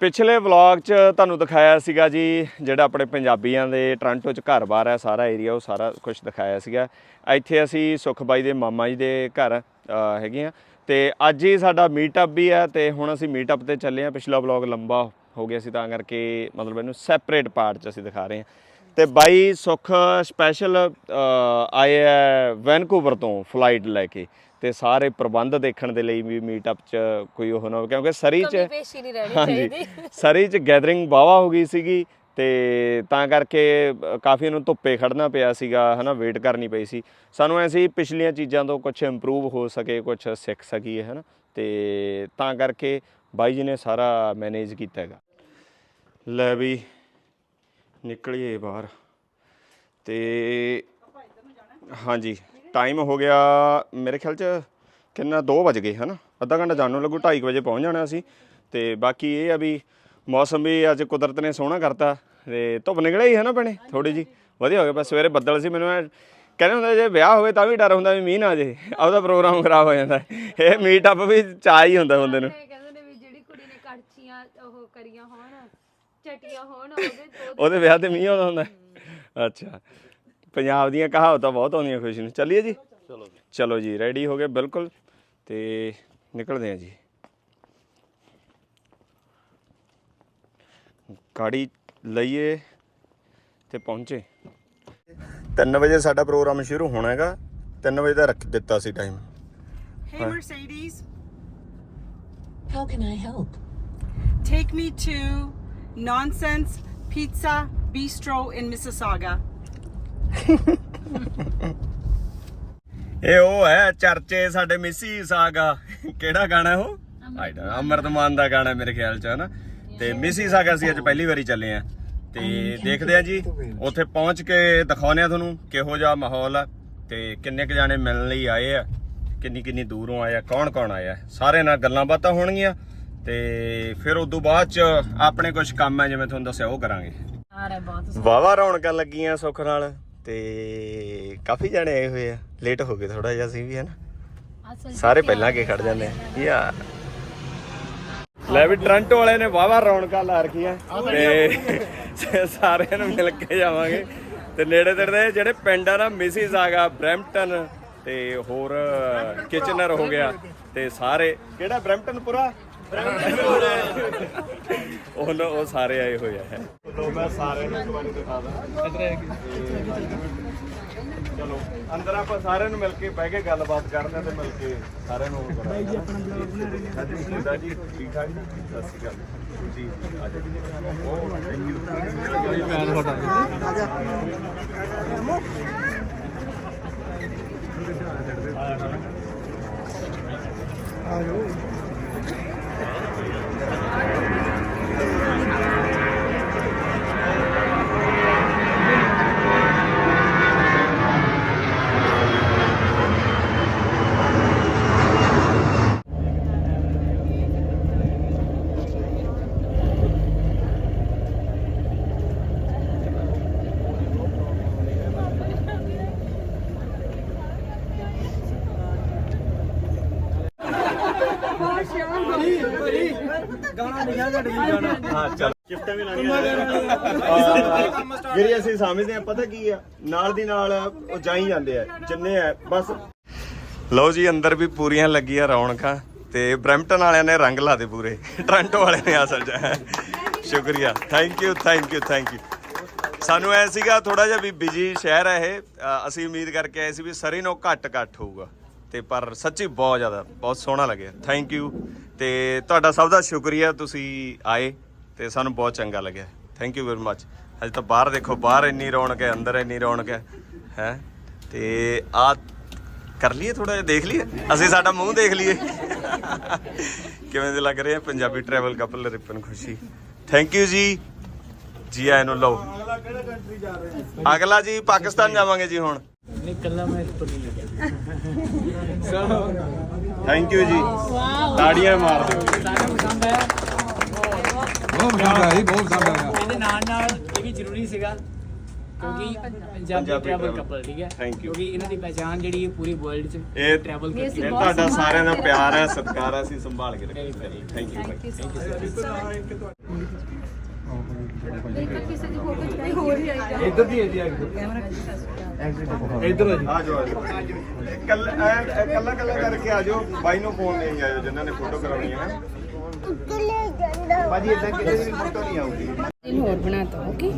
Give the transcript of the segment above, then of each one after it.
ਪਿਛਲੇ ਵਲੌਗ 'ਚ ਤੁਹਾਨੂੰ ਦਿਖਾਇਆ ਸੀਗਾ ਜੀ, ਜਿਹੜਾ ਆਪਣੇ ਪੰਜਾਬੀਆਂ ਦੇ ਟ੍ਰਾਂਟੋ 'ਚ ਘਰ-ਬਾਰ ਹੈ, ਸਾਰਾ ਏਰੀਆ ਉਹ ਸਾਰਾ ਕੁਝ ਦਿਖਾਇਆ ਸੀਗਾ। ਇੱਥੇ ਅਸੀਂ ਸੁਖ ਬਾਈ ਦੇ ਮਾਮਾ ਜੀ ਦੇ ਘਰ ਹੈਗੇ ਆ ਤੇ ਅੱਜ ਹੀ ਸਾਡਾ ਮੀਟਅਪ ਵੀ ਹੈ ਤੇ ਹੁਣ ਅਸੀਂ ਮੀਟਅਪ ਤੇ ਚੱਲੇ ਆ ਪਿਛਲਾ ਵਲੌਗ ਲੰਬਾ ਹੋ ਗਿਆ ਸੀ, ਤਾਂ ਕਰਕੇ ਮਤਲਬ ਇਹਨੂੰ ਸੈਪਰੇਟ ਪਾਰਟ 'ਚ ਅਸੀਂ ਦਿਖਾ ਰਹੇ ਹਾਂ। ਤੇ ਬਾਈ ਸੁਖ ਸਪੈਸ਼ਲ ਆਏ ਹੈ ਵੈਨਕੂਵਰ ਤੋਂ ਫਲਾਈਟ ਲੈ ਕੇ। ਤੇ ਸਾਰੇ ਪ੍ਰਬੰਧ ਦੇਖਣ ਦੇ ਲਈ ਵੀ ਮੀਟਅਪ 'ਚ ਕੋਈ ਉਹ ਨਾ ਹੋਵੇ ਕਿਉਂਕਿ ਸਰੀ 'ਚ ਕਮੀ ਪੇਸ਼ੀ ਨਹੀਂ ਰਹਿਣੀ ਹਾਂਜੀ। ਚਾਹੀਦੀ। ਸਰੀ 'ਚ ਗੈਦਰਿੰਗ ਵਾਵਾ ਹੋ ਗਈ ਸੀਗੀ ਤੇ ਤਾਂ ਕਰਕੇ ਕਾਫੀ ਇਹਨੂੰ ਧੁੱਪੇ ਖੜਨਾ ਪਿਆ ਸੀਗਾ ਹਨਾ ਵੇਟ ਕਰਨੀ ਪਈ ਸੀ। ਸਾਨੂੰ ਐਸੀ ਪਿਛਲੀਆਂ ਚੀਜ਼ਾਂ ਤੋਂ ਕੁਝ ਇੰਪਰੂਵ ਹੋ ਸਕੇ ਕੁਝ ਸਿੱਖ ਸਕੀਏ ਹਨਾ। ਤੇ ਤਾਂ ਕਰਕੇ ਬਾਈ ਜੀ ਨੇ ਸਾਰਾ ਮੈਨੇਜ ਕੀਤਾ ਹੈਗਾ। ਲੈ ਵੀ ਨਿਕਲੀਏ ਬਾਹਰ। ਤੇ ਹਾਂਜੀ। ਟਾਈਮ ਹੋ ਗਿਆ ਮੇਰੇ ਖਿਆਲ ਚ ਕਿੰਨਾ 2 ਵਜ ਗਏ ਹਨਾ? ਅੱਧਾ ਘੰਟਾ ਜਾਣ ਨੂੰ ਲੱਗੂ 2:30 ਵਜੇ ਪਹੁੰਚ ਜਾਣਾ ਅਸੀਂ। ਤੇ ਬਾਕੀ ਇਹ ਆ ਵੀ ਮੌਸਮ ਵੀ ਅੱਜ ਕੁਦਰਤ ਨੇ ਸੋਹਣਾ ਕਰਤਾ। ਤੇ ਧੁੱਪ ਨਿਕਲਿਆ ਹੀ ਹੈ ਨਾ ਭੈਣੇ? ਥੋੜੀ ਜੀ ਵਧੀਆ ਹੋ ਗਿਆ ਬਸ ਸਵੇਰੇ ਬੱਦਲ ਸੀ ਮੈਨੂੰ ਕਹਿੰਦੇ ਹੁੰਦੇ ਜੇ ਵਿਆਹ ਹੋਵੇ ਤਾਂ ਵੀ ਡਰ ਹੁੰਦਾ ਵੀ ਮੀਂਹ ਨਾ ਆ ਜੇ। ਆਪਦਾ ਪ੍ਰੋਗਰਾਮ ਖਰਾਬ ਹੋ ਜਾਂਦਾ। ਇਹ ਮੀਟ ਅਪ ਵੀ ਚਾਹ ਹੀ ਹੁੰਦਾ ਬੰਦੇ ਨੂੰ। ਇਹ ਕਹਿੰਦੇ ਨੇ ਵੀ ਜਿਹੜੀ ਕੁੜੀ ਨੇ ਕੜਛੀਆਂ ਉਹ ਕਰੀਆਂ ਹੋਣ ਚਟੀਆਂ ਹੋਣ ਉਹਦੇ ਵਿਆਹ ਤੇ ਮੀਂਹ ਆਉਂਦਾ ਹੁੰਦਾ। ਅੱਛਾ। ਪੰਜਾਬ ਦੀਆਂ ਕਹਾਵਤਾਂ ਬਹੁਤ ਆਉਂਦੀਆਂ ਖੁਸ਼ੀ ਨੂੰ। ਚੱਲੀਏ ਜੀ? ਚਲੋ ਚਲੋ ਜੀ ਰੈਡੀ ਹੋ ਗਏ ਬਿਲਕੁਲ। ਤੇ ਨਿਕਲਦੇ ਆ ਜੀ। ਗਾੜੀ ਲਈਏ ਤੇ ਪਹੁੰਚੇ। 3 ਵਜੇ ਸਾਡਾ ਪ੍ਰੋਗਰਾਮ ਸ਼ੁਰੂ ਹੋਣਾ ਹੈਗਾ। 3 ਵਜੇ ਦਾ ਰੱਖ ਦਿੱਤਾ ਸੀ time Hey Mercedes, How can I help? take me to Nonsense Pizza Bistro in Mississauga. ਇਹ ਉਹ ਹੈ ਚਰਚੇ ਸਾਡੇ ਮਿਸੀ ਸਾਗਾ। ਕਿਹੜਾ ਗਾਣਾ ਹੈ ਉਹ ਅਮਰਤਮਾਨ ਦਾ ਗਾਣਾ ਮੇਰੇ ਖਿਆਲ ਚ ਹੈ ਨਾ? ਤੇ ਮਿਸੀ ਸਾਗਾ ਅਸੀਂ ਅੱਜ ਪਹਿਲੀ ਵਾਰੀ ਚੱਲੇ ਆ। ਤੇ ਦੇਖਦੇ ਆ ਜੀ ਉੱਥੇ ਪਹੁੰਚ ਕੇ ਦਿਖਾਉਂਦੇ ਆ ਤੁਹਾਨੂੰ ਕਿਹੋ ਜਿਹਾ ਮਾਹੌਲ ਆ ਤੇ ਕਿੰਨੇ ਕ ਜਾਣੇ ਮਿਲਣ ਲਈ ਆਏ ਆ ਕਿੰਨੀ ਕਿੰਨੀ ਦੂਰੋਂ ਆਏ ਆ ਕੌਣ ਕੌਣ ਆਇਆ ਸਾਰੇ ਨਾਲ ਗੱਲਾਂ ਬਾਤਾਂ ਹੋਣਗੀਆਂ ਤੇ ਫਿਰ ਉਸ ਤੋਂ ਬਾਅਦ ਚ ਆਪਣੇ ਕੁਝ ਕੰਮ ਹੈ ਜਿਵੇਂ ਤੁਹਾਨੂੰ ਦੱਸਿਆ ਉਹ ਕਰਾਂਗੇ। ਵਾਵਾ ਰੌਣਕਾਂ ਲੱਗੀਆਂ ਸੁੱਖ ਨਾਲ। ਤੇ ਕਾਫੀ ਜਣੇ ਆਏ ਹੋਏ ਆ। ਲੇਟ ਹੋ ਗਏ ਥੋੜਾ ਜਿਹਾ ਅਸੀਂ ਵੀ ਹਨਾ? ਸਾਰੇ ਪਹਿਲਾਂ ਕੇ ਖੜ ਜਾਂਦੇ ਆ। ਯਾਰ ਲੈ ਵੀ ਟ੍ਰਾਂਟੋ ਵਾਲੇ ਨੇ ਵਾਵਾ ਰੌਣਕਾਂ ਲਾ ਰੱਖੀਆਂ ਤੇ ਸਾਰਿਆਂ ਨੂੰ ਮਿਲ ਕੇ ਜਾਵਾਂਗੇ। ਤੇ ਨੇੜੇ ਤੇੜੇ ਜਿਹੜੇ ਪਿੰਡ ਆ ਨਾ ਮਿਸਿਸ ਆਗਾ ਬ੍ਰੈਂਪਟਨ ਤੇ ਹੋਰ ਕਿਚਨਰ ਹੋ ਗਿਆ। ਤੇ ਸਾਰੇ ਕਿਹੜਾ ਬ੍ਰੈਂਪਟਨ ਪੂਰਾ? ਉਹ ਨਾ- ਉਹ ਸਾਰੇ ਆਏ ਹੋਏ ਆ। ਲੋ ਮੈਂ ਸਾਰੇ ਨੂੰ ਇੱਕ ਵਾਰੀ ਦਿਖਾ ਦਾਂ। ਚਲੋ ਅੰਦਰ ਆਪਾਂ ਸਾਰਿਆਂ ਨੂੰ ਮਿਲ ਕੇ ਬਹਿ ਕੇ ਗੱਲਬਾਤ ਕਰਦੇ ਹਾਂ ਤੇ ਮਿਲ ਕੇ ਸਾਰਿਆਂ ਨੂੰ ਬਾਈ ਜੀ ਆਪਣਾ ਬਲੌਗ ਜੀ ਠੀਕ ਠਾਕ ਜੀ? ਸਤਿ ਸ਼੍ਰੀ ਅਕਾਲ। ਜੀ ਆ ਜਾਓ। ਉਹ ਥੈਂਕ ਯੂ 頑張れ! ਹਾਂ ਚਲ। ਗਿਫਟਾਂ ਵੀ ਲਾਣੀਆਂ ਜਿਹੜੀ ਅਸੀਂ ਸਮਝਦੇ ਆ ਪਤਾ ਕੀ ਆ? ਨਾਲ ਦੀ ਨਾਲ ਉਹ ਜਾਈ ਜਾਂਦੇ ਆ ਜਿੰਨੇ ਆ ਬਸ। ਲਓ ਜੀ ਅੰਦਰ ਵੀ ਪੂਰੀਆਂ ਲੱਗੀਆਂ ਰੌਣਕਾਂ ਤੇ ਬ੍ਰੈਂਪਟਨ ਵਾਲਿਆਂ ਨੇ ਰੰਗ ਲਾਦੇ ਪੂਰੇ। ਟ੍ਰਾਂਟੋ ਵਾਲਿਆਂ ਨੇ ਅਸਲ ਚ ਸ਼ੁਕਰੀਆ। Thank you thank you thank you ਸਾਨੂੰ ਐ ਸੀਗਾ ਥੋੜਾ ਜਿਹਾ ਵੀ ਬਿਜ਼ੀ ਸ਼ਹਿਰ ਹੈ ਇਹ। ਅਸੀਂ ਉਮੀਦ ਕਰਕੇ ਆਏ ਸੀ ਵੀ ਸਰੀ ਨੂੰ ਘੱਟ ਘੱਟ ਹੋਊਗਾ। ਤੇ ਪਰ ਸੱਚੀ ਬਹੁਤ ਜ਼ਿਆਦਾ ਬਹੁਤ ਸੋਹਣਾ ਲੱਗਿਆ। ਥੈਂਕ ਯੂ ਤੇ ਤੁਹਾਡਾ ਸਭ ਦਾ ਸ਼ੁਕਰੀਆ ਤੁਸੀਂ ਆਏ ਤੇ ਸਾਨੂੰ ਬਹੁਤ ਚੰਗਾ ਲੱਗਿਆ। ਥੈਂਕ ਯੂ ਵੈਰੀ ਮੱਚ ਅੱਜ ਤਾਂ ਬਾਹਰ ਦੇਖੋ ਬਾਹਰ ਇੰਨੀ ਰੌਣਕ ਹੈ ਅੰਦਰ ਇੰਨੀ ਰੌਣਕ ਹੈ ਹੈ? ਤੇ ਆ ਕਰ ਲਈਏ ਥੋੜਾ ਜਿਹਾ ਦੇਖ ਲਈਏ? ਅਸੀਂ ਸਾਡਾ ਮੂੰਹ ਦੇਖ ਲਈਏ। ਕਿਵੇਂ ਦੇ ਲੱਗ ਰਹੇ ਆ Punjabi travel couple Ripan Khushi. Thank you ji. ਜੀ ਆਇਆਂ ਨੂੰ ਲਓ। ਅਗਲਾ ਜੀ ਪਾਕਿਸਤਾਨ ਜਾਵਾਂਗੇ ਜੀ ਹੁਣ। ਥੈਂਕ ਯੂ ਜੀ। ਤਾੜੀਆਂ ਮਾਰ ਦਿਓ। ਬਹੁਤ ਪਸੰਦ ਆਇਆ ਜੀ ਬਹੁਤ ਪਸੰਦ ਆਇਆ। ਇਹਦੇ ਨਾਲ ਨਾਲ ਇਹ ਵੀ ਜ਼ਰੂਰੀ ਸੀਗਾ ਕਿਉਂਕਿ ਪੰਜਾਬੀ ਟਰੈਵਲ ਕਪਲ ਠੀਕ ਹੈ. ਕਿਉਂਕਿ ਇਹਨਾਂ ਦੀ ਪਛਾਣ ਜਿਹੜੀ ਹੈ ਪੂਰੀ ਵਰਲਡ 'ਚ ਇਹ ਟਰੈਵਲ ਕਰਦੀ ਹੈ। ਤੁਹਾਡਾ ਸਾਰਿਆਂ ਦਾ ਪਿਆਰ ਹੈ ਸਤਿਕਾਰ ਹੈ ਅਸੀਂ ਸੰਭਾਲ ਕੇ ਰੱਖਾਂਗੇ thank you thank you so much ਦੇਖੋ ਕਿਸੇ ਦੀ ਫੋਟੋ ਚ ਕੋਈ ਹੋਰ ਹੀ ਆਏਗਾ ਇੱਧਰ ਦੀ ਹੈ ਜੀ। ਇੱਧਰ ਹੋ ਜੀ ਆ ਜਾਓ। ਕੱਲਾ ਕੱਲਾ ਕੱਲਾ ਕਰਕੇ ਆ ਜਾਓ। ਬਾਈ ਨੂੰ ਫੋਨ ਨਹੀਂ ਆਇਓ ਜਿਨ੍ਹਾਂ ਨੇ ਫੋਟੋ ਕਰਾਉਣੀ ਹੈ। ਬਾਜੀ ਇਦਾਂ ਕਿਸੇ ਦੀ ਫੋਟੋ ਨਹੀਂ ਆਊਗੀ? ਹੋਰ ਬਣਾਤਾ ਓਕੇ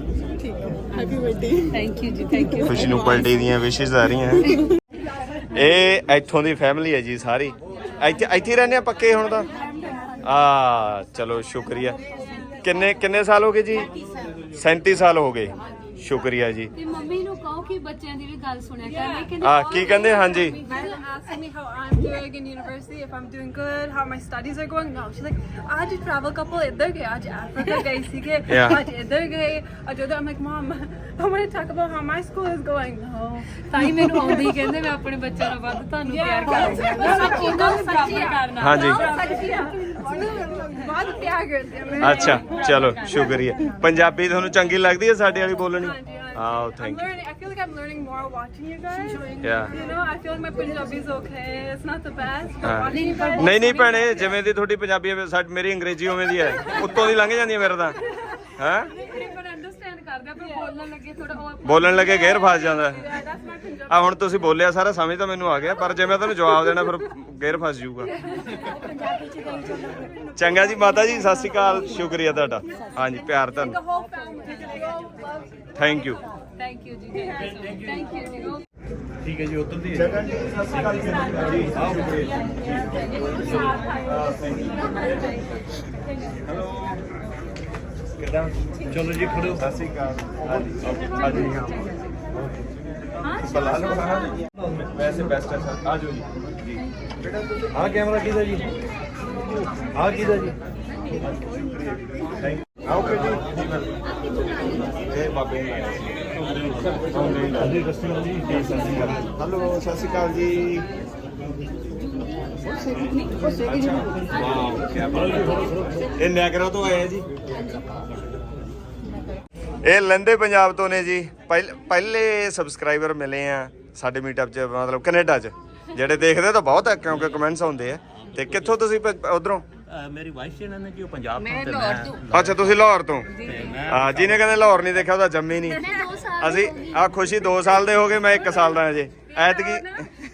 ਠੀਕ ਹੈ। ਹੈਪੀ ਬਰਥਡੇ ਥੈਂਕ ਯੂ ਜੀ ਥੈਂਕ ਯੂ ਖੁਸ਼ੀ ਨੂੰ ਬਰਥਡੇ ਦੀਆਂ ਵਿਸ਼ੇਸ ਆ ਰਹੀਆਂ। ਇਹ ਇੱਥੋਂ ਦੀ ਫੈਮਿਲੀ ਹੈ ਜੀ ਸਾਰੀ। ਇੱਥੇ ਰਹਿੰਦੇ ਆ ਪੱਕੇ ਹੁਣ ਤਾਂ? ਆ ਚਲੋ ਸ਼ੁਕਰੀਆ। ਕਿੰਨੇ ਕਿੰਨੇ ਸਾਲ ਹੋ ਗਏ ਜੀ? 37 ਸਾਲ ਹੋ ਗਏ। ਸ਼ੁਕਰੀਆ ਜੀ। ਤੇ ਮੰਮੀ ਨੂੰ ਕਿ ਬੱਚਿਆਂ ਦੀ ਵੀ ਗੱਲ ਸੁਣਿਆ ਕਰਨੀ ਕਹਿੰਦੇ ਆ ਕੀ ਕਹਿੰਦੇ ਹਾਂਜੀ She's asking me how I'm doing in university, if I'm doing good, how my studies are going. No, she's like, आज travel couple इधर गए, आज Africa गए सीखे, Yeah. आज इधर गए, आज उधर. I'm like, mom, I want to talk about how my school is going. No. ਤਾਂ ਹੀ ਮੈਨੂੰ ਆਉਂਦੀ ਹੀ ਕਹਿੰਦੇ ਮੈਂ ਆਪਣੇ ਬੱਚਿਆਂ ਨਾਲ ਵੱਧ ਤੁਹਾਨੂੰ ਪਿਆਰ ਕਰਦਾ ਸੱਚੀ ਉਹਨਾਂ ਨੂੰ ਬਰਾਬਰ ਕਰਨਾ ਹਾਂਜੀ सच्ची है। बहुत प्यार करती है मैं। ਅੱਛਾ ਚਲੋ ਸ਼ੁਕਰੀਆ ਪੰਜਾਬੀ ਤੁਹਾਨੂੰ ਚੰਗੀ ਲੱਗਦੀ ਹੈ ਸਾਡੇ ਵਾਲੀ ਬੋਲਣੀ Oh, I'm thank you. learning. I feel like I'm learning more watching you guys. Yeah. You know, I feel like my Punjabi is okay. It's not the best. But ਹਾਂ। watching you guys. ਨਹੀਂ ਨਹੀਂ ਭੈਣੇ ਜਿਵੇਂ ਦੀ ਤੁਹਾਡੀ ਪੰਜਾਬੀ ਹੈ ਸਾਡੀ ਮੇਰੀ ਅੰਗਰੇਜ਼ੀ ਉਵੇਂ ਦੀ ਹੈ ਉੱਤੋਂ ਦੀ ਲੰਘ ਜਾਂਦੀ ਹੈ ਮੇਰਾ ਤਾਂ ਹੈ People understand ਕਰਦੇ ਆ, ਪਰ ਬੋਲਣ ਲੱਗੇ ਥੋੜਾ ਉਹ ਬੋਲਣ ਲੱਗੇ ਗੇਰ ਫਸ ਜਾਂਦਾ Yeah, that's my Punjabi. ਆ ਹੁਣ ਤੁਸੀਂ ਬੋਲਿਆ ਸਾਰਾ ਸਮਝ ਤਾਂ ਮੈਨੂੰ ਆ ਗਿਆ ਪਰ ਜੇ ਮੈਂ ਤੁਹਾਨੂੰ ਜਵਾਬ ਦੇਣਾ ਫਿਰ ਗੇਰ ਫਸ ਜਾਊਗਾ ਚੰਗਾ ਜੀ ਮਾਤਾ ਜੀ ਸਤਿ ਸ਼੍ਰੀ ਅਕਾਲ ਸ਼ੁਕਰੀਆ ਤੁਹਾਡਾ ਹਾਂਜੀ ਪਿਆਰ ਤੁਹਾਨੂੰ The whole family. Go love thank you thank you ਜੀ ਥੈਂਕ ਯੂ ਜੀ ਠੀਕ ਹੈ ਜੀ ਉੱਧਰ ਦੀ ਜਗਨ ਜੀ ਸਤਿ ਸ਼੍ਰੀ ਅਕਾਲ ਜੀ। ਹਾਂ ਸ਼ੁਕਰੀਆ ਹੈਲੋ ਕਿਦਾਂ? ਚਲੋ ਜੀ ਖੜੋ। ਸਤਿ ਸ਼੍ਰੀ ਅਕਾਲ। ਹਾਂਜੀ ਹਾਂਜੀ ਬੁਲਾ ਲਓ ਹਾਂ ਵੈਸੇ ਬੈਸਟ ਹੈ ਸਰ। ਆ ਜਾਓ ਜੀ। ਜੀ ਬੇਟਾ ਤੁਸੀਂ ਆਹ ਕੈਮਰਾ ਕਿਹਦਾ ਜੀ? ਆਹ ਕਿਹਦਾ ਜੀ? ਓਕੇ ਜੀ। ਜੀ। ਵੈਲਕਮ ਬਾਬੇ ਨੇ ਆਇਆ ਸੀ। ਹਾਂਜੀ ਰਸਤੇ ਜੀ ਹੈਲੋ ਸਤਿ ਸ਼੍ਰੀ ਅਕਾਲ ਜੀ। ਇਹ ਨੈਗਰਾ ਤੋਂ ਆਏ ਆ ਜੀ। ਇਹ ਲੰਦੇ ਪੰਜਾਬ ਤੋਂ ਨੇ ਜੀ। ਪਹਿਲ- ਪਹਿਲੇ ਸਬਸਕ੍ਰਾਈਬਰ ਮਿਲੇ ਆ ਸਾਡੇ ਮੀਟਅਪ 'ਚ ਮਤਲਬ ਕੈਨੇਡਾ 'ਚ। ਜਿਹੜੇ ਦੇਖਦੇ ਤਾਂ ਬਹੁਤ ਆ ਕਿਉਂਕਿ ਕਮੈਂਟਸ ਆਉਂਦੇ ਆ। ਤੇ ਕਿੱਥੋਂ ਤੁਸੀਂ ਉਧਰੋਂ? ਮੇਰੀ ਵਾਈਫ ਜਿਹਨਾਂ ਨੇ ਕਿ ਉਹ ਪੰਜਾਬ ਤੋਂ ਤੇ ਮੈਂ ਅੱਛਾ ਤੁਸੀਂ ਲਾਹੌਰ ਤੋਂ? ਹਾਂ ਜਿਹਨੇ ਕਹਿੰਦੇ ਲਾਹੌਰ ਨਹੀਂ ਦੇਖਿਆ ਉਹਦਾ ਜੰਮੇ ਨਹੀਂ। ਅਸੀਂ ਆ ਖੁਸ਼ੀ 2 ਸਾਲ ਦੇ ਹੋ ਗਏ। ਮੈਂ 1 ਸਾਲ ਦਾ ਅਜੇ ਐਤਕੀ ਹੁਣ ਮੈਂ 3 ਸਾਲ ਦੇ ਹੋ